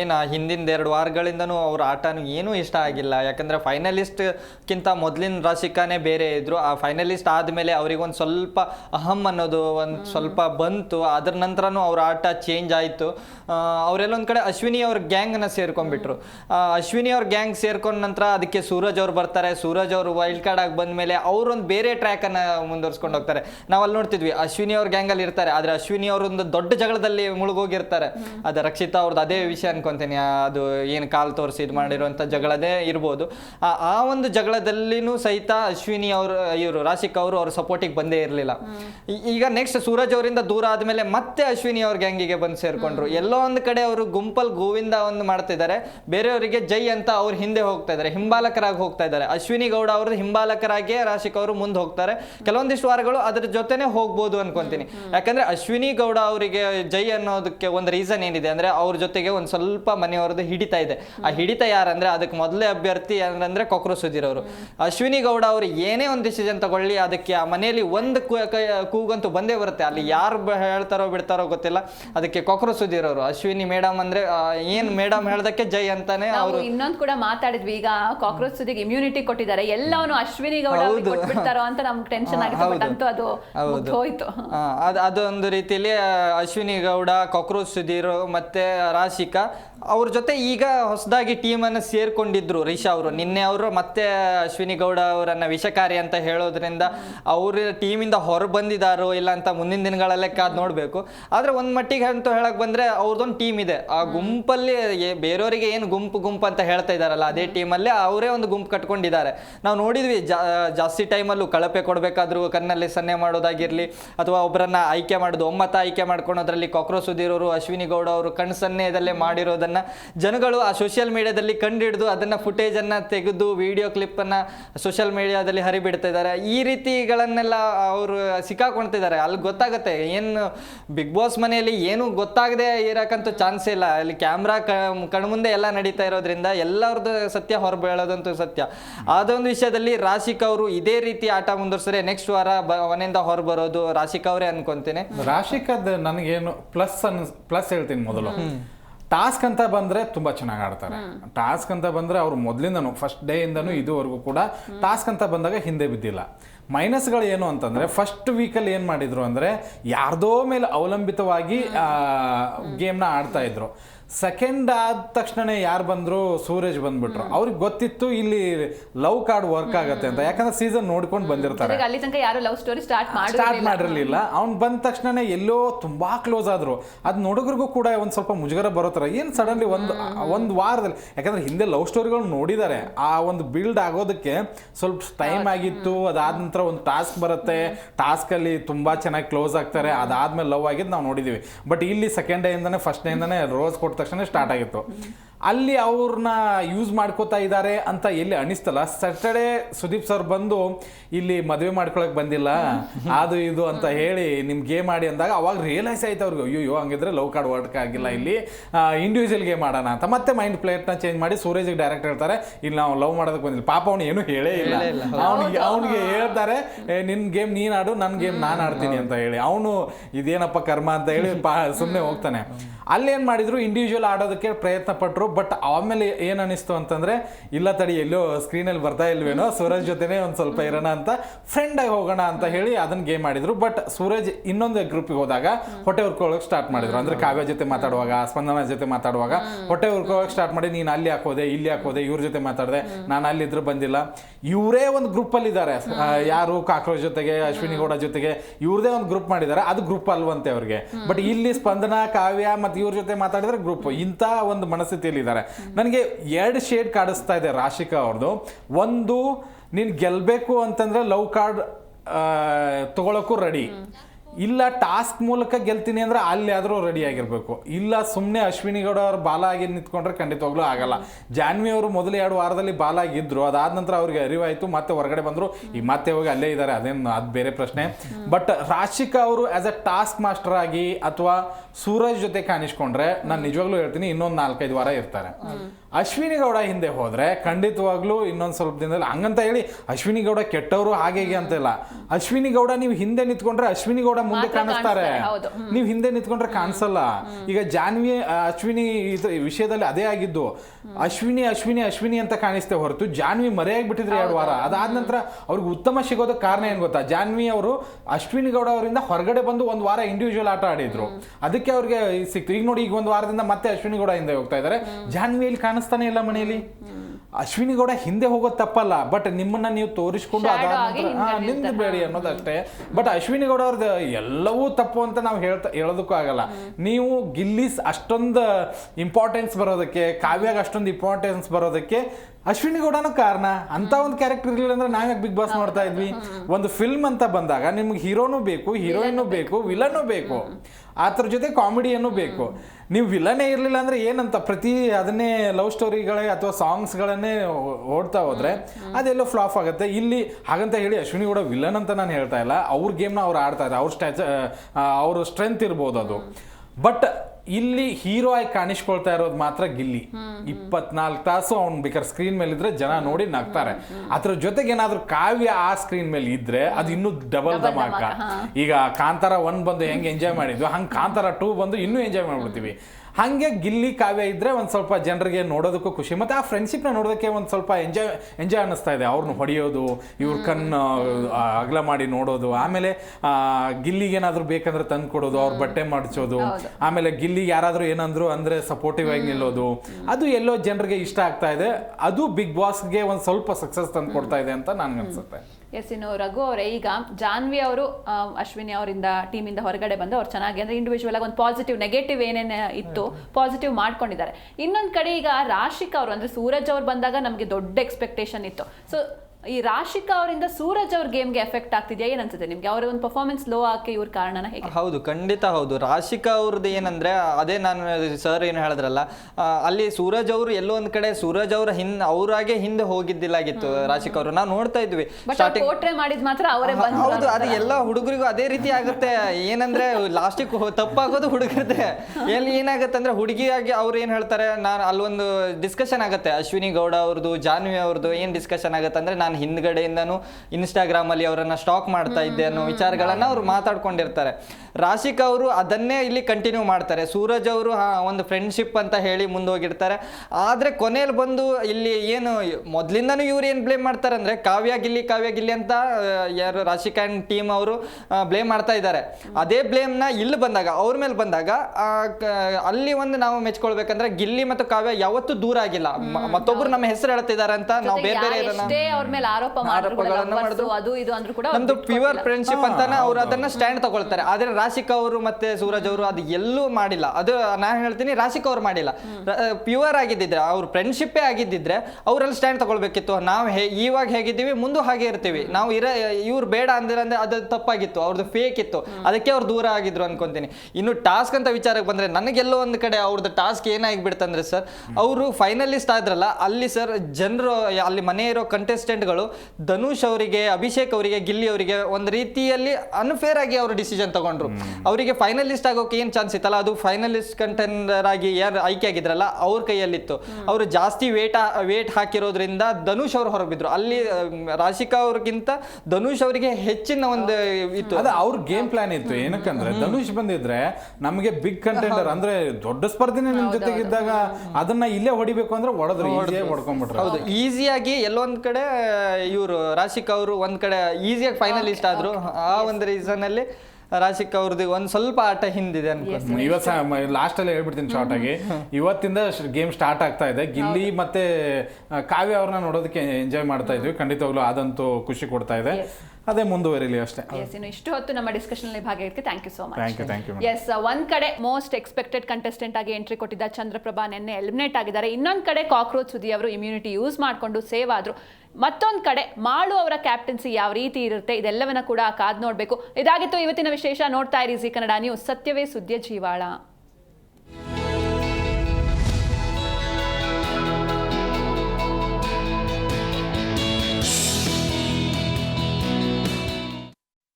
ಏನ ಹಿಂದಿನ ಎರಡು ವಾರಗಳಿಂದನೂ ಅವ್ರ ಆಟನೂ ಏನೂ ಇಷ್ಟ ಆಗಿಲ್ಲ. ಯಾಕಂದ್ರೆ ಫೈನಲಿಸ್ಟ್ಗಿಂತ ಮೊದಲಿನ ರಾಶಿಕಾನೇ ಬೇರೆ ಇದ್ರು. ಆ ಫೈನಲಿಸ್ಟ್ ಆದಮೇಲೆ ಅವ್ರಿಗೊಂದು ಸ್ವಲ್ಪ ಅಹಂ ಅನ್ನೋದು ಒಂದು ಸ್ವಲ್ಪ ಬಂತು. ಅದ್ರ ನಂತರನೂ ಅವ್ರ ಆಟ ಚೇಂಜ್ ಆಯಿತು. ಅವರೆಲ್ಲೊಂದು ಕಡೆ ಅಶ್ವಿನಿ ಅವ್ರ ಗ್ಯಾಂಗ್ನ ಸೇರ್ಕೊಂಡ್ಬಿಟ್ರು. ಅಶ್ವಿನಿ ಅವ್ರ ಗ್ಯಾಂಗ್ ಸೇರ್ಕೊಂಡ ನಂತರ ಅದಕ್ಕೆ ಸೂರಜ್ ಅವ್ರು ಬರ್ತಾರೆ. ಸೂರಜ್ ಅವರು ವೈಲ್ಡ್ ಕಾರ್ಡ್ ಆಗಿ ಬಂದ್ಮೇಲೆ ಅವ್ರೊಂದು ಬೇರೆ ಟ್ರ್ಯಾಕ್ ಅನ್ನ ಮುಂದುವರ್ಸ್ಕೊಂಡು ಹೋಗ್ತಾರೆ. ನಾವು ಅಲ್ಲಿ ನೋಡ್ತಿದ್ವಿ ಅಶ್ವಿನಿ ಅವ್ರ ಗ್ಯಾಂಗ್ ಅಲ್ಲಿ ಇರ್ತಾರೆ. ಆದ್ರೆ ಅಶ್ವಿನಿ ಅವರೊಂದು ದೊಡ್ಡ ಜಗಳದಲ್ಲಿ ಮುಳುಗೋಗಿರ್ತಾರೆ. ಅದು ರಕ್ಷಿತಾ ಅವ್ರದ್ದು ಅದೇ ವಿಷಯ ಅನ್ಕೊಂತೀನಿ. ಅದು ಏನು ಕಾಲ್ ತೋರಿಸಿ ಇದು ಮಾಡಿರುವಂಥ ಜಗಳದೇ ಇರ್ಬೋದು. ಆ ಒಂದು ಜಗಳದಲ್ಲಿನೂ ಸಹಿತ ಅಶ್ವಿನಿ ಅವರು ಇವರು ರಾಶಿಕ್ ಅವರು ಅವ್ರ ಸಪೋರ್ಟಿಗೆ ಬಂದೇ ಇರಲಿಲ್ಲ. ಈಗ ನೆಕ್ಸ್ಟ್ ಸೂರಜ್ ಅವರಿಂದ ದೂರ ಆದಮೇಲೆ ಮತ್ತೆ ಅಶ್ವಿನಿ ಅವ್ರ ಗ್ಯಾಂಗಿಗೆ ಬಂದು ಸೇರ್ಕೊಂಡ್ರು. ಎಲ್ಲೋ ಒಂದು ಕಡೆ ಅವರು ಗುಂಪಲ್ ಗೋವಿಂದ ಒಂದು ಮಾಡ್ತಿದ್ದಾರೆ. ಬೇರೆಯವರಿಗೆ ಜೈ ಅಂತ ಅವ್ರು ಹಿಂದೆ ಹೋಗ್ತಾ ಇದ್ದಾರೆ. ಹಿಂಬಾಲಕರಾಗಿ ಹೋಗ್ತಾ ಇದ್ದಾರೆ. ಅಶ್ವಿನಿ ಗೌಡ ಅವರು ಹಿಂಬಾಲಕರಾಗಿಯೇ ರಾಶಿಕ್ ಅವರು ಮುಂದೆ ಹೋಗ್ತಾರೆ. ಕೆಲವೊಂದಿಷ್ಟು ವಾರಗಳು ಅದ್ರ ಜೊತೆನೆ ಹೋಗ್ಬೋದು ಅನ್ಕೊಂತೀನಿ. ಯಾಕಂದ್ರೆ ಅಶ್ವಿನಿ ಗೌಡ ಅವರಿಗೆ ಜೈ ಅನ್ನೋದಕ್ಕೆ ಒಂದು ರೀಸನ್ ಏನಿದೆ ಅಂದ್ರೆ ಅವ್ರ ಜೊತೆಗೆ ಒಂದು ಸ್ವಲ್ಪ ಮನೆಯವ್ರದ್ದು ಹಿಡಿತಾ ಇದೆ. ಆ ಹಿಡಿತ ಯಾರಂದ್ರೆ ಅದಕ್ಕೆ ಮೊದಲೇ ಅಭ್ಯರ್ಥಿ ಅಂದ್ರೆ ಕೊಕ್ರು ಸುಧೀರ್ ಅವರು. ಅಶ್ವಿನಿ ಗೌಡ ಅವರು ಏನೇ ಒಂದು ಡಿಸಿಷನ್ ತಗೊಳ್ಳಿ ಅದಕ್ಕೆ ಆ ಮನೆಯಲ್ಲಿ ಒಂದು ಕೂಗಂತೂ ಬಂದೇ ಬರುತ್ತೆ. ಅಲ್ಲಿ ಯಾರು ಹೇಳ್ತಾರೋ ಬಿಡ್ತಾರೋ ಗೊತ್ತಿಲ್ಲ. ಅದಕ್ಕೆ ಕೊಕ್ರು ಸುಧೀರ್ ಅವರು ಅಶ್ವಿನಿ ಮೇಡಮ್ ಅಂದ್ರೆ ಏನ್ ಮೇಡಮ್ ಹೇಳ್ದಕ್ಕೆ ಜೈ ಅಂತಾನೆ ಅವರು ಇನ್ನೊಂದು ಕೂಡ ಮಾತಾಡಿದ್ವಿ. ಈಗ ಕಾಕ್ರೋಚ್ ಸುದಿಗೆ ಇಮ್ಯುನಿಟಿ ಕೊಟ್ಟಿದ್ದಾರೆ. ಎಲ್ಲವನು ಅಶ್ವಿನಿ ಗೌಡ. ಕೊಟ್ಬಿಡ್ತಾರೋ ಅಂತ ನಮ್ಗೆ ಟೆನ್ಷನ್ ಆಗಿತ್ತು ಅಂತೂ ಅದು ಹೋಯ್ತು ಅದೊಂದು ರೀತಿಯಲ್ಲಿ ಅಶ್ವಿನಿ ಗೌಡ ಕಾಕ್ರೋಚ್ ಸುಧೀರ್ ಮತ್ತೆ ರಾಶಿಕಾ ಅವ್ರ ಜೊತೆ ಈಗ ಹೊಸದಾಗಿ ಟೀಮನ್ನು ಸೇರ್ಕೊಂಡಿದ್ರು ರಿಷಾ ಅವರು. ನಿನ್ನೆ ಅವರು ಮತ್ತೆ ಅಶ್ವಿನಿ ಗೌಡ ಅವರನ್ನ ವಿಷಕಾರಿ ಅಂತ ಹೇಳೋದ್ರಿಂದ ಅವ್ರ ಟೀಮಿಂದ ಹೊರ ಬಂದಿದಾರೋ ಇಲ್ಲ ಅಂತ ಮುಂದಿನ ದಿನಗಳಲ್ಲೇ ಕಾದ್ ನೋಡ್ಬೇಕು. ಆದ್ರೆ ಒಂದ್ ಮಟ್ಟಿಗೆ ಅಂತ ಹೇಳಕ್ ಬಂದ್ರೆ ಅವ್ರದೊಂದು ಟೀಮ್ ಇದೆ. ಆ ಗುಂಪಲ್ಲಿ ಬೇರೆಯವರಿಗೆ ಏನು ಗುಂಪು ಗುಂಪು ಅಂತ ಹೇಳ್ತಾ ಇದಾರಲ್ಲ ಅದೇ ಟೀಮಲ್ಲಿ ಅವರೇ ಒಂದು ಗುಂಪು ಕಟ್ಕೊಂಡಿದ್ದಾರೆ. ನಾವು ನೋಡಿದ್ವಿ ಜಾ- ಜಾಸ್ತಿ ಟೈಮಲ್ಲೂ ಕಳಪೆ ಕೊಡಬೇಕಾದ್ರೂ ಕಣ್ಣಲ್ಲಿ ಸನ್ನೆ ಮಾಡೋದಾಗಿರ್ಲಿ ಅಥವಾ ಒಬ್ಬರನ್ನ ಆಯ್ಕೆ ಮಾಡೋದು ಒಮ್ಮತ ಆಯ್ಕೆ ಮಾಡ್ಕೊಳೋದ್ರಲ್ಲಿ ಕಾಕ್ರೋಚ್ ಅವರು ಅಶ್ವಿನಿ ಗೌಡ ಅವರು ಕಣ್ ಸನ್ನೆಯದಲ್ಲೇ ಮಾಡಿರೋದನ್ನ ಇರೋದನ್ನ ಜನಗಳು ಆ ಸೋಷಿಯಲ್ ಮೀಡಿಯಾದಲ್ಲಿ ಕಂಡುಹಿಡಿದು ಅದನ್ನು ಫುಟೇಜನ್ನು ತೆಗೆದು ವಿಡಿಯೋ ಕ್ಲಿಪ್ಪನ್ನು ಸೋಷಿಯಲ್ ಮೀಡಿಯಾದಲ್ಲಿ ಹರಿಬಿಡ್ತಾ ಇದ್ದಾರೆ. ಈ ರೀತಿಗಳನ್ನೆಲ್ಲ ಅವರು ಸಿಕ್ಕಾಕೊಳ್ತಿದ್ದಾರೆ ಅಲ್ಲಿ ಗೊತ್ತಾಗುತ್ತೆ ಏನು ಬಿಗ್ ಬಾಸ್ ಮನೆಯಲ್ಲಿ ಏನು ಗೊತ್ತಾಗದೆ ಇರೋಕ್ಕಂತೂ ಚಾನ್ಸ್ ಇಲ್ಲ. ಅಲ್ಲಿ ಕ್ಯಾಮ್ರಾ ಕಣ್ಮುಂದೆ ಎಲ್ಲ ನಡೀತಾ ಇರೋದ್ರಿಂದ ಎಲ್ಲರದ್ದು ಸತ್ಯ ಹೊರಬೀಳೋದಂತೂ ಸತ್ಯ. ಅದೊಂದು ವಿಷಯದಲ್ಲಿ ರಾಶಿಕ್ ಅವರು ಇದೇ ರೀತಿ ಆಟ ಮುಂದುವರ್ಸಿದ್ರೆ ನೆಕ್ಸ್ಟ್ ವಾರ ಮನೆಯಿಂದ ಹೊರ ಬರೋದು ರಾಶಿಕ್ ಅವರೇ ಅನ್ಕೊಂತೀನಿ. ರಾಶಿಕದ್ ನನಗೇನು ಪ್ಲಸ್ ಅನ್ ಪ್ಲಸ್ ಹೇಳ್ತೀನಿ ಮೊದಲು. ಟಾಸ್ಕ್ ಅಂತ ಬಂದ್ರೆ ತುಂಬಾ ಚೆನ್ನಾಗಿ ಆಡ್ತಾರೆ. ಟಾಸ್ಕ್ ಅಂತ ಬಂದ್ರೆ ಅವ್ರು ಮೊದಲಿಂದನು ಫಸ್ಟ್ ಡೇ ಇಂದನು ಇದುವರೆಗೂ ಕೂಡ ಟಾಸ್ಕ್ ಅಂತ ಬಂದಾಗ ಹಿಂದೆ ಬಿದ್ದಿಲ್ಲ. ಮೈನಸ್ಗಳು ಏನು ಅಂತಂದ್ರೆ ಫಸ್ಟ್ ವೀಕಲ್ಲಿ ಏನು ಮಾಡಿದ್ರು ಅಂದ್ರೆ ಯಾರ್ದೋ ಮೇಲೆ ಅವಲಂಬಿತವಾಗಿ ಗೇಮ್ನ ಆಡ್ತಾ ಇದ್ರು. ಸೆಕೆಂಡ್ ಆದ ತಕ್ಷಣನೇ ಯಾರು ಬಂದ್ರು ಸೂರಜ್ ಬಂದ್ಬಿಟ್ರು. ಅವ್ರಿಗೆ ಗೊತ್ತಿತ್ತು ಇಲ್ಲಿ ಲವ್ ಕಾರ್ಡ್ ವರ್ಕ್ ಆಗುತ್ತೆ ಅಂತ. ಯಾಕಂದ್ರೆ ಸೀಸನ್ ನೋಡ್ಕೊಂಡು ಬಂದಿರ್ತಾರೆ. ಅಲ್ಲಿ ತನಕ ಯಾರು ಲವ್ ಸ್ಟೋರಿ ಸ್ಟಾರ್ಟ್ ಸ್ಟಾರ್ಟ್ ಮಾಡಿರಲಿಲ್ಲ. ಅವ್ನು ಬಂದ ತಕ್ಷಣ ಎಲ್ಲೋ ತುಂಬಾ ಕ್ಲೋಸ್ ಆದ್ರು. ಅದ್ ನೋಡೋಗ್ರಿಗೂ ಕೂಡ ಒಂದ್ ಸ್ವಲ್ಪ ಮುಜುಗರ ಬರೋ ಥರ ಏನ್ ಸಡನ್ಲಿ ಒಂದು ಒಂದು ವಾರದಲ್ಲಿ. ಯಾಕಂದ್ರೆ ಹಿಂದೆ ಲವ್ ಸ್ಟೋರಿಗಳು ನೋಡಿದ್ದಾರೆ ಆ ಒಂದು ಬಿಲ್ಡ್ ಆಗೋದಕ್ಕೆ ಸ್ವಲ್ಪ ಟೈಮ್ ಆಗಿತ್ತು. ಅದಾದ ನಂತರ ಒಂದು ಟಾಸ್ಕ್ ಬರುತ್ತೆ. ಟಾಸ್ಕ್ ಅಲ್ಲಿ ತುಂಬಾ ಚೆನ್ನಾಗಿ ಕ್ಲೋಸ್ ಆಗ್ತಾರೆ. ಅದಾದ್ಮೇಲೆ ಲವ್ ಆಗಿದ್ದು ನಾವು ನೋಡಿದೀವಿ. ಬಟ್ ಇಲ್ಲಿ ಸೆಕೆಂಡ್ ಡೇ ಇಂದಾನೆ ಫಸ್ಟ್ ಡೇ ಇಂದಾನೆ ರೋಸ್ ಕೊಟ್ಟ ತಕ್ಷಣ ಸ್ಟಾರ್ಟ್ ಆಗಿತ್ತು. ಅಲ್ಲಿ ಅವ್ರನ್ನ ಯೂಸ್ ಮಾಡ್ಕೋತಾ ಇದ್ದಾರೆ ಅಂತ ಎಲ್ಲಿ ಅನಿಸ್ತಲ್ಲ. ಸ್ಯಾಟರ್ಡೇ ಸುದೀಪ್ ಸರ್ ಬಂದು ಇಲ್ಲಿ ಮದುವೆ ಮಾಡ್ಕೊಳಕ್ ಬಂದಿಲ್ಲ ಅದು ಇದು ಅಂತ ಹೇಳಿ ನಿಮ್ ಗೇಮ್ ಆಡಿ ಅಂದಾಗ ಅವಾಗ ರಿಯಲೈಸ್ ಆಯ್ತು ಅವ್ರಿಗೆ ಅಯ್ಯೋ ಹಂಗಿದ್ರೆ ಲವ್ ಕಾರ್ಡ್ ವರ್ಕ್ ಆಗಿಲ್ಲ ಇಲ್ಲಿ. ಇಂಡಿವಿಜುವಲ್ ಗೇಮ್ ಆಡೋಣ ಅಂತ. ಮತ್ತೆ ಮೈಂಡ್ ಪ್ಲೇಟ್ನ ಚೇಂಜ್ ಮಾಡಿ ಸೂರಜ್ಗೆ ಡೈರೆಕ್ಟ್ ಹೇಳ್ತಾರೆ ಇಲ್ಲಿ ನಾವು ಲವ್ ಮಾಡೋದಕ್ಕೆ ಬಂದಿಲ್ಲ. ಪಾಪ ಅವ್ನು ಏನು ಹೇಳೇ ಇಲ್ಲ. ಅವ್ನಿಗೆ ಅವ್ನಿಗೆ ಹೇಳ್ತಾರೆ "ಏ, ನಿನ್ ಗೇಮ್ ನೀನ್ ಆಡು ನನ್ ಗೇಮ್ ನಾನು ಆಡ್ತೀನಿ ಅಂತ ಹೇಳಿ. ಅವನು ಇದೇನಪ್ಪ ಕರ್ಮ ಅಂತ ಹೇಳಿ ಪಾ ಸುಮ್ಮನೆ ಹೋಗ್ತಾನೆ. ಅಲ್ಲೇನ್ ಮಾಡಿದ್ರು ಇಂಡಿವಿಜುವಲ್ ಆಡೋದಕ್ಕೆ ಪ್ರಯತ್ನ ಪಟ್ರು ಬಟ್ ಆಮೇಲೆ ಏನ್ ಅನಿಸ್ತು ಅಂತಂದ್ರೆ, ಇಲ್ಲ ತಡಿ, ಎಲ್ಲೋ ಸ್ಕ್ರೀನಲ್ಲಿ ಬರ್ತಾ ಇಲ್ವೇನೋ, ಸೂರಜ್ ಜೊತೆನೆ ಒಂದ್ ಸ್ವಲ್ಪ ಇರೋಣ ಅಂತ ಫ್ರೆಂಡ್ ಆಗಿ ಹೋಗೋಣ ಅಂತ ಹೇಳಿ ಅದನ್ನ ಗೇಮ್ ಮಾಡಿದ್ರು ಬಟ್ ಸೂರಜ್ ಇನ್ನೊಂದು ಗ್ರೂಪಿಗೆ ಹೋದಾಗ ಹೊಟ್ಟೆ ಹುರ್ಕೊಳ್ಳೋಕೆ ಸ್ಟಾರ್ಟ್ ಮಾಡಿದ್ರು. ಅಂದ್ರೆ ಕಾವ್ಯ ಜೊತೆ ಮಾತಾಡುವಾಗ, ಸ್ಪಂದನ ಜೊತೆ ಮಾತಾಡುವಾಗ ಹೊಟ್ಟೆ ಹುರ್ಕೊಳ್ಳೋಕೆ ಸ್ಟಾರ್ಟ್ ಮಾಡಿ, ನೀನು ಅಲ್ಲಿ ಹಾಕೋದೆ, ಇಲ್ಲಿ ಹಾಕೋದೆ, ಇವ್ರ ಜೊತೆ ಮಾತಾಡಿದೆ, ನಾನು ಅಲ್ಲಿದ್ರು ಬಂದಿಲ್ಲ. ಇವರೇ ಒಂದು ಗ್ರೂಪ್ ಅಲ್ಲಿ ಇದ್ದಾರೆ ಯಾರು ಕಾಕ್ರೋಚ್ ಜೊತೆಗೆ ಅಶ್ವಿನಿ ಗೌಡ ಜೊತೆಗೆ ಇವ್ರದೇ ಒಂದು ಗ್ರೂಪ್ ಮಾಡಿದ್ದಾರೆ. ಅದು ಗ್ರೂಪ್ ಅಲ್ವಂತೆ ಅವ್ರಿಗೆ. ಬಟ್ ಇಲ್ಲಿ ಸ್ಪಂದನ ಕಾವ್ಯ ಮತ್ತೆ ಇವ್ರ ಜೊತೆ ಮಾತಾಡಿದ್ರೆ ಗ್ರೂಪ್ ಇಂಥ ಒಂದು ಮನಸ್ಥಿತಿಯಲ್ಲಿ ಇದ್ದಾರೆ ನನಗೆ ಎರಡು ಶೇಡ್ ಕಾಡಿಸ್ತಾ ಇದೆ ರಾಶಿಕಾ ಅವ್ರದ್ದು ಒಂದು ನೀನು ಗೆಲ್ಬೇಕು ಅಂತಂದ್ರೆ ಲವ್ ಕಾರ್ಡ್ ತಗೊಳಕ್ಕೂ ರೆಡಿ ಇಲ್ಲ ಟಾಸ್ಕ್ ಮೂಲಕ ಗೆಲ್ತೀನಿ ಅಂದ್ರೆ ಅಲ್ಲಿ ಆದರೂ ರೆಡಿ ಆಗಿರಬೇಕು. ಇಲ್ಲ ಸುಮ್ಮನೆ ಅಶ್ವಿನಿ ಗೌಡ ಅವ್ರು ಬಾಲ ಆಗಿ ನಿಂತ್ಕೊಂಡ್ರೆ ಖಂಡಿತವಾಗ್ಲೂ ಆಗಲ್ಲ. ಜಾನ್ವಿ ಅವರು ಮೊದಲು ಎರಡು ವಾರದಲ್ಲಿ ಬಾಲ ಆಗಿದ್ರು. ಅದಾದ ನಂತರ ಅವ್ರಿಗೆ ಅರಿವಾಯಿತು, ಮತ್ತೆ ಹೊರಗಡೆ ಬಂದ್ರು. ಈ ಮತ್ತೆ ಹೋಗಿ ಅಲ್ಲೇ ಇದ್ದಾರೆ ಅದೇನು ಅದು ಬೇರೆ ಪ್ರಶ್ನೆ. ಬಟ್ ರಾಶಿಕಾ ಅವರು ಆ್ಯಸ್ ಅ ಟಾಸ್ಕ್ ಮಾಸ್ಟರ್ ಆಗಿ ಅಥವಾ ಸೂರಜ್ ಜೊತೆ ಕಾಣಿಸ್ಕೊಂಡ್ರೆ ನಾನು ನಿಜವಾಗ್ಲೂ ಹೇಳ್ತೀನಿ ಇನ್ನೊಂದು ನಾಲ್ಕೈದು ವಾರ ಇರ್ತಾರೆ. ಅಶ್ವಿನಿ ಗೌಡ ಹಿಂದೆ ಹೋದರೆ ಖಂಡಿತವಾಗ್ಲೂ ಇನ್ನೊಂದು ಸ್ವಲ್ಪ ದಿನದಲ್ಲಿ ಹಂಗಂತ ಹೇಳಿ ಅಶ್ವಿನಿ ಗೌಡ ಕೆಟ್ಟವರು ಹಾಗೆ ಹೀಗೆ ಅಂತ ಇಲ್ಲ ಅಶ್ವಿನಿ ಗೌಡ ನೀವು ಹಿಂದೆ ನಿಂತ್ಕೊಂಡ್ರೆ ಅಶ್ವಿನಿ ಗೌಡ ಮುಂದೆ ಕಾಣಿಸ್ತಾರೆ. ನೀವು ಹಿಂದೆ ನಿಂತ್ಕೊಂಡ್ರೆ ಕಾಣಿಸಲ್ಲ. ಈಗ ಜಾನ್ವಿ ಅಶ್ವಿನಿ ವಿಷಯದಲ್ಲಿ ಅದೇ ಆಗಿದ್ದು. ಅಶ್ವಿನಿ ಅಶ್ವಿನಿ ಅಶ್ವಿನಿ ಅಂತ ಕಾಣಿಸ್ತೇವೆ ಹೊರತು ಜಾನ್ವಿ ಮರೆಯಾಗ್ಬಿಟ್ಟಿದ್ರೆ ಎರಡು ವಾರ. ಅದಾದ ನಂತರ ಅವ್ರಿಗೆ ಉತ್ತಮ ಸಿಗೋದಕ್ಕೆ ಕಾರಣ ಏನ್ ಗೊತ್ತಾ? ಜಾನ್ವಿ ಅವರು ಅಶ್ವಿನಿ ಗೌಡ ಅವರಿಂದ ಹೊರಗಡೆ ಬಂದು ಒಂದು ವಾರ ಇಂಡಿವಿಜುವಲ್ ಆಟ ಆಡಿದ್ರು. ಅದಕ್ಕೆ ಅವ್ರಿಗೆ ಸಿಕ್ತು. ಈಗ ನೋಡಿ ಈಗ ಒಂದು ವಾರದಿಂದ ಮತ್ತೆ ಅಶ್ವಿನಿ ಗೌಡ ಹಿಂದೆ ಹೋಗ್ತಾ ಇದ್ದಾರೆ. ಜಾನ್ವಿಯಲ್ಲಿ ಕಾಣಿಸ್ತಾನೆ ಇಲ್ಲ ಮನೆಯಲ್ಲಿ? ಅಶ್ವಿನಿ ಗೌಡ ಹಿಂದೆ ಹೋಗೋದು ತಪ್ಪಲ್ಲ ಬಟ್ ನಿಮ್ಮನ್ನ ನೀವು ತೋರಿಸ್ಕೊಂಡು Shadow ಬೇಡಿ ನಿಂದ್ಬೇಡಿ ಅನ್ನೋದಷ್ಟೇ. ಬಟ್ ಅಶ್ವಿನಿ ಗೌಡ ಅವ್ರದ್ದು ಎಲ್ಲವೂ ತಪ್ಪು ಅಂತ ನಾವು ಹೇಳ್ತಾ ಹೇಳೋದಕ್ಕೂ ಆಗಲ್ಲ. ನೀವು ಗಿಲ್ಲಿಸ್ ಅಷ್ಟೊಂದು ಇಂಪಾರ್ಟೆನ್ಸ್ ಬರೋದಕ್ಕೆ ಕಾವ್ಯಾಗ ಅಷ್ಟೊಂದು ಇಂಪಾರ್ಟೆನ್ಸ್ ಬರೋದಕ್ಕೆ ಅಶ್ವಿನಿ ಗೌಡನೂ ಕಾರಣ. ಅಂತ ಒಂದು ಕ್ಯಾರೆಕ್ಟರ್ ಇರಲಿಲ್ಲ ಅಂದ್ರೆ ನಾವ್ಯಾಕೆ ಬಿಗ್ ಬಾಸ್ ಮಾಡ್ತಾ ಇದ್ವಿ? ಒಂದು ಫಿಲ್ಮ್ ಅಂತ ಬಂದಾಗ ನಿಮ್ಗೆ ಹೀರೋನು ಬೇಕು ಹೀರೋಯಿನ್ ಬೇಕು. ವಿಲನ್ನು ಬೇಕು. ಆತರ ಜೊತೆ ಕಾಮಿಡಿಯನ್ನು ಬೇಕು. ನೀವು ವಿಲನೇ ಇರಲಿಲ್ಲ ಅಂದ್ರೆ ಏನಂತ? ಪ್ರತಿ ಅದನ್ನೇ ಲವ್ ಸ್ಟೋರಿಗಳೇ ಅಥವಾ ಸಾಂಗ್ಸ್ಗಳನ್ನೇ ಓಡ್ತಾ ಹೋದರೆ ಅದೆಲ್ಲೋ ಫ್ಲಾಪ್ ಆಗುತ್ತೆ. ಇಲ್ಲಿ ಹಾಗಂತ ಹೇಳಿ ಅಶ್ವಿನಿ ಕೂಡ ವಿಲನ್ ಅಂತ ನಾನು ಹೇಳ್ತಾ ಇಲ್ಲ. ಅವ್ರ ಗೇಮ್ನ ಅವ್ರು ಆಡ್ತಾ ಇದ್ದಾರೆ. ಅವ್ರ ಸ್ಟ್ಯಾಚ ಅವ್ರ ಸ್ಟ್ರೆಂತ್ ಇರ್ಬೋದು ಅದು. ಬಟ್ ಇಲ್ಲಿ ಹೀರೋ ಆಗಿ ಕಾಣಿಸ್ಕೊಳ್ತಾ ಇರೋದು ಮಾತ್ರ ಗಿಲ್ಲಿ. ಇಪ್ಪತ್ನಾಲ್ಕು ತಾಸು ಅವ್ನು ಬೇಕಾದ್ರೆ ಸ್ಕ್ರೀನ್ ಮೇಲೆ ಇದ್ರೆ ಜನ ನೋಡಿ ನಗ್ತಾರೆ. ಅದ್ರ ಜೊತೆಗೆ ಏನಾದ್ರೂ ಕಾವ್ಯ ಆ ಸ್ಕ್ರೀನ್ ಮೇಲೆ ಇದ್ರೆ ಅದು ಇನ್ನೂ ಡಬಲ್ ಧಮಾಕ. ಈಗ ಕಾಂತಾರ ಒನ್ ಬಂದು ಹೆಂಗೆ ಎಂಜಾಯ್ ಮಾಡಿದ್ವಿ ಹಂಗೆ ಕಾಂತಾರ ಟೂ ಬಂದು ಇನ್ನೂ ಎಂಜಾಯ್ ಮಾಡ್ಬಿಡ್ತೀವಿ. ಹಾಗೆ ಗಿಲ್ಲಿ ಕಾವ್ಯ ಇದ್ರೆ ಒಂದು ಸ್ವಲ್ಪ ಜನರಿಗೆ ನೋಡೋದಕ್ಕೂ ಖುಷಿ. ಮತ್ತೆ ಆ ಫ್ರೆಂಡ್ಶಿಪ್ನ ನೋಡೋದಕ್ಕೆ ಒಂದು ಸ್ವಲ್ಪ ಎಂಜಾಯ್ ಎಂಜಾಯ್ ಅನ್ನಿಸ್ತಾ ಇದೆ. ಅವ್ರನ್ನ ಹೊಡೆಯೋದು ಇವ್ರ ಕಣ್ಣು ಅಗಲ ಮಾಡಿ ನೋಡೋದು. ಆಮೇಲೆ ಆ, ಗಿಲ್ಲಿಗೆ ಏನಾದರೂ ಬೇಕಂದ್ರೆ ತಂದು ಕೊಡೋದು ಅವ್ರ ಬಟ್ಟೆ ಮಾಡಿಸೋದು. ಆಮೇಲೆ ಗಿಲ್ಲಿಗೆ ಯಾರಾದರೂ ಏನಂದ್ರು ಅಂದ್ರೆ ಸಪೋರ್ಟಿವ್ ಆಗಿ ನಿಲ್ಲೋದು. ಅದು ಎಲ್ಲೋ ಜನರಿಗೆ ಇಷ್ಟ ಆಗ್ತಾ ಇದೆ. ಅದು ಬಿಗ್ ಬಾಸ್ಗೆ ಒಂದು ಸ್ವಲ್ಪ ಸಕ್ಸಸ್ ತಂದು ಕೊಡ್ತಾ ಇದೆ ಅಂತ ನನಗೆ ಅನ್ಸುತ್ತೆ ಎಸ್ ಇನ್ನು ರಘು ಅವರೇ ಈಗ ಜಾನ್ವಿ ಅವರು ಅಶ್ವಿನಿ ಅವರಿಂದ ಟೀಮಿಂದ ಹೊರಗಡೆ ಬಂದು ಅವ್ರು ಚೆನ್ನಾಗಿ ಅಂದ್ರೆ ಇಂಡಿವಿಜುವಲ್ ಆಗಿ ಒಂದು ಪಾಸಿಟಿವ್ ನೆಗೆಟಿವ್ ಏನೇನು ಇತ್ತು ಪಾಸಿಟಿವ್ ಮಾಡ್ಕೊಂಡಿದ್ದಾರೆ. ಇನ್ನೊಂದು ಕಡೆ ಈಗ ರಾಶಿಕ್ ಅವರು ಅಂದ್ರೆ ಸೂರಜ್ ಅವ್ರು ಬಂದಾಗ ನಮಗೆ ದೊಡ್ಡ ಎಕ್ಸ್ಪೆಕ್ಟೇಷನ್ ಇತ್ತು. ಸೊ ಈ ರಾಶಿಕಾ ಅವರಿಂದ ಸೂರಜ್ ಅವ್ರ ಗೇಮ್ಗೆ ಎಫೆಕ್ಟ್ ಆಗ್ತಿದೆಯಾ? ಏನ್ ಅನ್ಸುತ್ತೆ ನಿಮ್ಗೆ? ಅವರ ಒಂದು ಪರ್ಫಾರ್ಮೆನ್ಸ್ ಲೋ ಆಕೆ ಇವ್ರ ಕಾರಣನ ಹೇಗೆ? ಹೌದು ಖಂಡಿತ ಹೌದು. ರಾಶಿಕಾ ಅವ್ರದ್ದು ಏನಂದ್ರೆ ಅದೇ ನಾನು ಸರ್ ಏನು ಹೇಳಿದ್ರಲ್ಲ ಆ, ಅಲ್ಲಿ ಸೂರಜ್ ಅವರು ಎಲ್ಲೋ ಒಂದ್ ಕಡೆ ಸೂರಜ್ ಅವ್ರ ಹಿಂದ್ ಅವರಾಗೆ ಹಿಂದೆ ಹೋಗಿದ್ದಿಲ್ಲಾಗಿತ್ತು ರಾಶಿಕಾ ಅವರು. ನಾವು ನೋಡ್ತಾ ಇದ್ವಿ. ಬಟ್ ಅವ್ರು ಪೋಟ್ರೆ ಮಾಡಿದ್ ಮಾತ್ರ ಅವರೇ ಬಂದ್ರು ಹೌದು ಅದು ಎಲ್ಲ ಹುಡುಗರಿಗೂ ಅದೇ ರೀತಿ ಆಗುತ್ತೆ. ಏನಂದ್ರೆ ಲಾಸ್ಟಿಗೆ ತಪ್ಪಾಗೋದು ಹುಡುಗರದ್ದೆ. ಎಲ್ಲಿ ಏನಾಗುತ್ತೆ ಅಂದ್ರೆ ಹುಡುಗಿಯಾಗಿ ಅವ್ರು ಏನ್ ಹೇಳ್ತಾರೆ ನಾನು ಅಲ್ಲೊಂದು ಡಿಸ್ಕಷನ್ ಆಗುತ್ತೆ. ಅಶ್ವಿನಿ ಗೌಡ ಅವ್ರದ್ದು ಜಾನ್ವಿ ಅವ್ರದ್ದು ಏನ್ ಡಿಸ್ಕಷನ್ ಆಗುತ್ತೆ ಅಂದ್ರೆ ನಾನು ಹಿಂದ್ಗಡೆಯಿಂದನು ಇನ್ಸ್ಟಾಗ್ರಾಮ್ ಅಲ್ಲಿ ಅವರನ್ನ ಸ್ಟಾಕ್ ಮಾಡ್ತಾ ಇದ್ದೆ ಅನ್ನೋ ವಿಚಾರಗಳನ್ನ ಅವ್ರು ಮಾತಾಡ್ಕೊಂಡಿರ್ತಾರೆ. ರಾಶಿಕಾ ಅವರು ಅದನ್ನೇ ಇಲ್ಲಿ ಕಂಟಿನ್ಯೂ ಮಾಡ್ತಾರೆ. ಸೂರಜ್ ಅವರು ಒಂದು ಫ್ರೆಂಡ್ಶಿಪ್ ಅಂತ ಹೇಳಿ ಮುಂದೋಗಿರ್ತಾರೆ. ಆದ್ರೆ ಕೊನೆಯಲ್ಲಿ ಬಂದು ಇಲ್ಲಿ ಏನು ಮೊದ್ಲಿಂದನೂ ಇವ್ರು ಏನ್ ಬ್ಲೇಮ್ ಮಾಡ್ತಾರೆ ಅಂದ್ರೆ ಕಾವ್ಯ ಗಿಲ್ಲಿ ಕಾವ್ಯ ಗಿಲ್ಲಿ ಅಂತ ಯಾರು ರಾಶಿಕ್ ಆ್ಯಂಡ್ ಟೀಮ್ ಅವರು ಬ್ಲೇಮ್ ಮಾಡ್ತಾ ಇದ್ದಾರೆ. ಅದೇ ಬ್ಲೇಮ್ನ ನ ಇಲ್ಲಿ ಬಂದಾಗ ಅವ್ರ ಮೇಲೆ ಬಂದಾಗ ಅಲ್ಲಿ ಒಂದು ನಾವು ಮೆಚ್ಕೊಳ್ಬೇಕಂದ್ರೆ ಗಿಲ್ಲಿ ಮತ್ತು ಕಾವ್ಯ ಯಾವತ್ತೂ ದೂರ ಆಗಿಲ್ಲ. ಮತ್ತೊಬ್ರು ನಮ್ಮ ಹೆಸರು ಹೇಳ್ತಿದ್ದಾರೆ ಅಂತ ನಾವು ಬೇರೆ ಬೇರೆ ಮೇಲೆ ಆರೋಪ ಮಾಡಿದ್ರು. ಮಾಡಿದ್ರು. ಅದು ಇದು ಅಂದ್ರೂ ಕೂಡ ಅವ್ರು ನಮ್ದು ಬಿಟ್ಕೊಟ್ಟಿಲ್ಲ. ಪ್ಯೂರ್ ಫ್ರೆಂಡ್ಶಿಪ್ ಅಂತಾನೆ ಅವ್ರು ಅದನ್ನ ಸ್ಟ್ಯಾಂಡ್ ತಗೊಳ್ತಾರೆ. ಆದ್ರೆ ರಾಶಿಕ್ ಅವರು ಮತ್ತೆ ಸೂರಜ್ ಅವರು ಅದು ಎಲ್ಲೂ ಮಾಡಿಲ್ಲ. ಅದು ನಾನು ಹೇಳ್ತೀನಿ ರಾಶಿಕ್ ಅವ್ರು ಮಾಡಿಲ್ಲ. ಪ್ಯೂರ್ ಆಗಿದ್ದಿದ್ರೆ ಅವ್ರ ಫ್ರೆಂಡ್ಶಿಪ್ಪೇ ಆಗಿದ್ದಿದ್ರೆ ಅವರಲ್ಲಿ ಸ್ಟ್ಯಾಂಡ್ ತಗೊಳ್ಬೇಕಿತ್ತು. ನಾವು ಹೇ ಇವಾಗ ಹೇಗಿದ್ದೀವಿ ಮುಂದೆ ಹಾಗೆ ಇರ್ತೀವಿ. ನಾವು ಇರ ಇವ್ರು ಬೇಡ ಅಂದಿರಂದ್ರೆ ಅದು ತಪ್ಪಾಗಿತ್ತು ಅವ್ರದ್ದು ಫೇಕ್ ಇತ್ತು. ಅದಕ್ಕೆ ಅವ್ರು ದೂರ ಆಗಿದ್ರು ಅನ್ಕೊಂತೀನಿ. ಇನ್ನು ಟಾಸ್ಕ್ ಅಂತ ವಿಚಾರಕ್ಕೆ ಬಂದ್ರೆ ನನಗೆಲ್ಲೋ ಒಂದು ಕಡೆ ಅವ್ರದ್ದು ಟಾಸ್ಕ್ ಏನಾಗಿಬಿಡ್ತಂದ್ರೆ ಸರ್ ಅವರು ಫೈನಲಿಸ್ಟ್ ಆದ್ರಲ್ಲ ಅಲ್ಲಿ ಸರ್ ಜನರು ಅಲ್ಲಿ ಮನೆ ಇರೋ ಧನುಷ್ ಅವರಿಗೆ ಅಭಿಷೇಕ್ ಅವರಿಗೆ ಗಿಲ್ಲಿ ಅವರಿಗೆ ಒಂದು ರೀತಿಯಲ್ಲಿ ಅನ್ಫೇರ್ ಆಗಿ ಅವರು ಡಿಸಿಷನ್ ತಗೊಂಡ್ರು. ಅವರಿಗೆ ಫೈನಲಿಸ್ಟ್ ಆಗೋಕೆ ಏನು ಚಾನ್ಸ್ ಇತ್ತಲ್ಲ? ಅದು ಫೈನಲಿಸ್ಟ್ ಕಂಟೆಂಡರ್ ಆಗಿ ಯಾರು ಆಯ್ಕೆ ಆಗಿದ್ರಲ್ಲ ಅವ್ರ ಕೈಯಲ್ಲಿತ್ತು. ಅವರು ಜಾಸ್ತಿ ವೇಟ್ ವೇಟ್ ಹಾಕಿರೋದ್ರಿಂದ ಧನುಷ್ ಅವರು ಹೊರಬಿದ್ರು. ಅಲ್ಲಿ ರಾಶಿಕಾ ಅವ್ರಿಗಿಂತ ಧನುಷ್ ಅವರಿಗೆ ಹೆಚ್ಚಿನ ಒಂದು ಇತ್ತು. ಅದೇ ಅವ್ರ ಗೇಮ್ ಪ್ಲಾನ್ ಇತ್ತು. ಏನಕ್ಕಂದ್ರೆ ಧನುಷ್ ಬಂದಿದ್ರೆ ನಮಗೆ ಬಿಗ್ ಕಂಟೆಂಡರ್ ಅಂದ್ರೆ ದೊಡ್ಡ ಸ್ಪರ್ಧೆನೇ ನಿಮ್ ಜೊತೆಗಿದ್ದಾಗ ಅದನ್ನ ಇಲ್ಲೇ ಹೊಡಿಬೇಕು ಅಂದ್ರೆ ಹೊಡೆದ್ರು ಹೊಡ್ಕೊಂಡ್ಬಿಟ್ರು. ಹೌದು ಈಸಿಯಾಗಿ ಎಲ್ಲೊಂದ್ ಕಡೆ ಇವರು ರಾಶಿಕ್ ಅವರು ಒಂದ್ ಕಡೆ ಈಸಿಯಾಗಿ ಫೈನಲಿಸ್ಟ್ ಆದ್ರು. ಆ ಒಂದು ರೀಸನ್ ಅಲ್ಲಿ ರಾಶಿಕ್ ಅವ್ರದ್ದು ಒಂದ್ ಸ್ವಲ್ಪ ಆಟ ಹಿಂದಿದೆ ಅನ್ಕೋ ಇವತ್ ಲಾಸ್ಟ್ ಅಲ್ಲಿ ಹೇಳ್ಬಿಡ್ತೀನಿ ಶಾರ್ಟ್ ಆಗಿ. ಇವತ್ತಿಂದ ಗೇಮ್ ಸ್ಟಾರ್ಟ್ ಆಗ್ತಾ ಇದೆ. ಗಿಲ್ಲಿ ಮತ್ತೆ ಕಾವ್ಯ ಅವ್ರನ್ನ ನೋಡೋದಕ್ಕೆ ಎಂಜಾಯ್ ಮಾಡ್ತಾ ಇದ್ವಿ. ಖಂಡಿತವಾಗ್ಲೂ ಅದಂತೂ ಖುಷಿ ಕೊಡ್ತಾ ಇದೆ. ಅದೇ ಮುಂದುವರಿಲಿ ಅಷ್ಟೇ. ಎಸ್ ಇನ್ನು ಇಷ್ಟು ಹೊತ್ತು ನಮ್ಮ ಡಿಸ್ಕಷನ್ ಅಲ್ಲಿ ಭಾಗಿಯಾಗಿದ್ದಕ್ಕೆ thank you so much thank you thank you yes ಒಂದ್ ಕಡೆ ಮೋಸ್ಟ್ ಎಕ್ಸ್ಪೆಕ್ಟೆಡ್ ಕಂಟೆಸ್ಟೆಂಟ್ ಆಗಿ ಎಂಟ್ರಿ ಕೊಟ್ಟಿದ್ದ ಚಂದ್ರಪ್ರಭಾ ನಿನ್ನೆ ಎಲಿಮಿನೇಟ್ ಆಗಿದ್ದಾರೆ. ಇನ್ನೊಂದ್ ಕಡೆ ಕಾಕ್ರೋಚ್ ಸುದಿ ಅವರು ಇಮ್ಯುನಿಟಿ ಯೂಸ್ ಮಾಡಿಕೊಂಡು ಸೇವ್ ಆದ್ರು. ಮತ್ತೊಂದ್ ಕಡೆ ಮಾಳು ಅವರ ಕ್ಯಾಪ್ಟನ್ಸಿ ಯಾವ ರೀತಿ ಇರುತ್ತೆ, ಇದೆಲ್ಲವನ್ನ ಕೂಡ ಕಾದ್ ನೋಡಬೇಕು. ಇದಾಗಿತ್ತು ಇವತ್ತಿನ ವಿಶೇಷ ನೋಡ್ತಾ ಇರಿ ಜಿ ಕನ್ನಡ ನ್ಯೂಸ್, ಸತ್ಯವೇ ಸುದ್ದಿಯ ಜೀವಾಳ.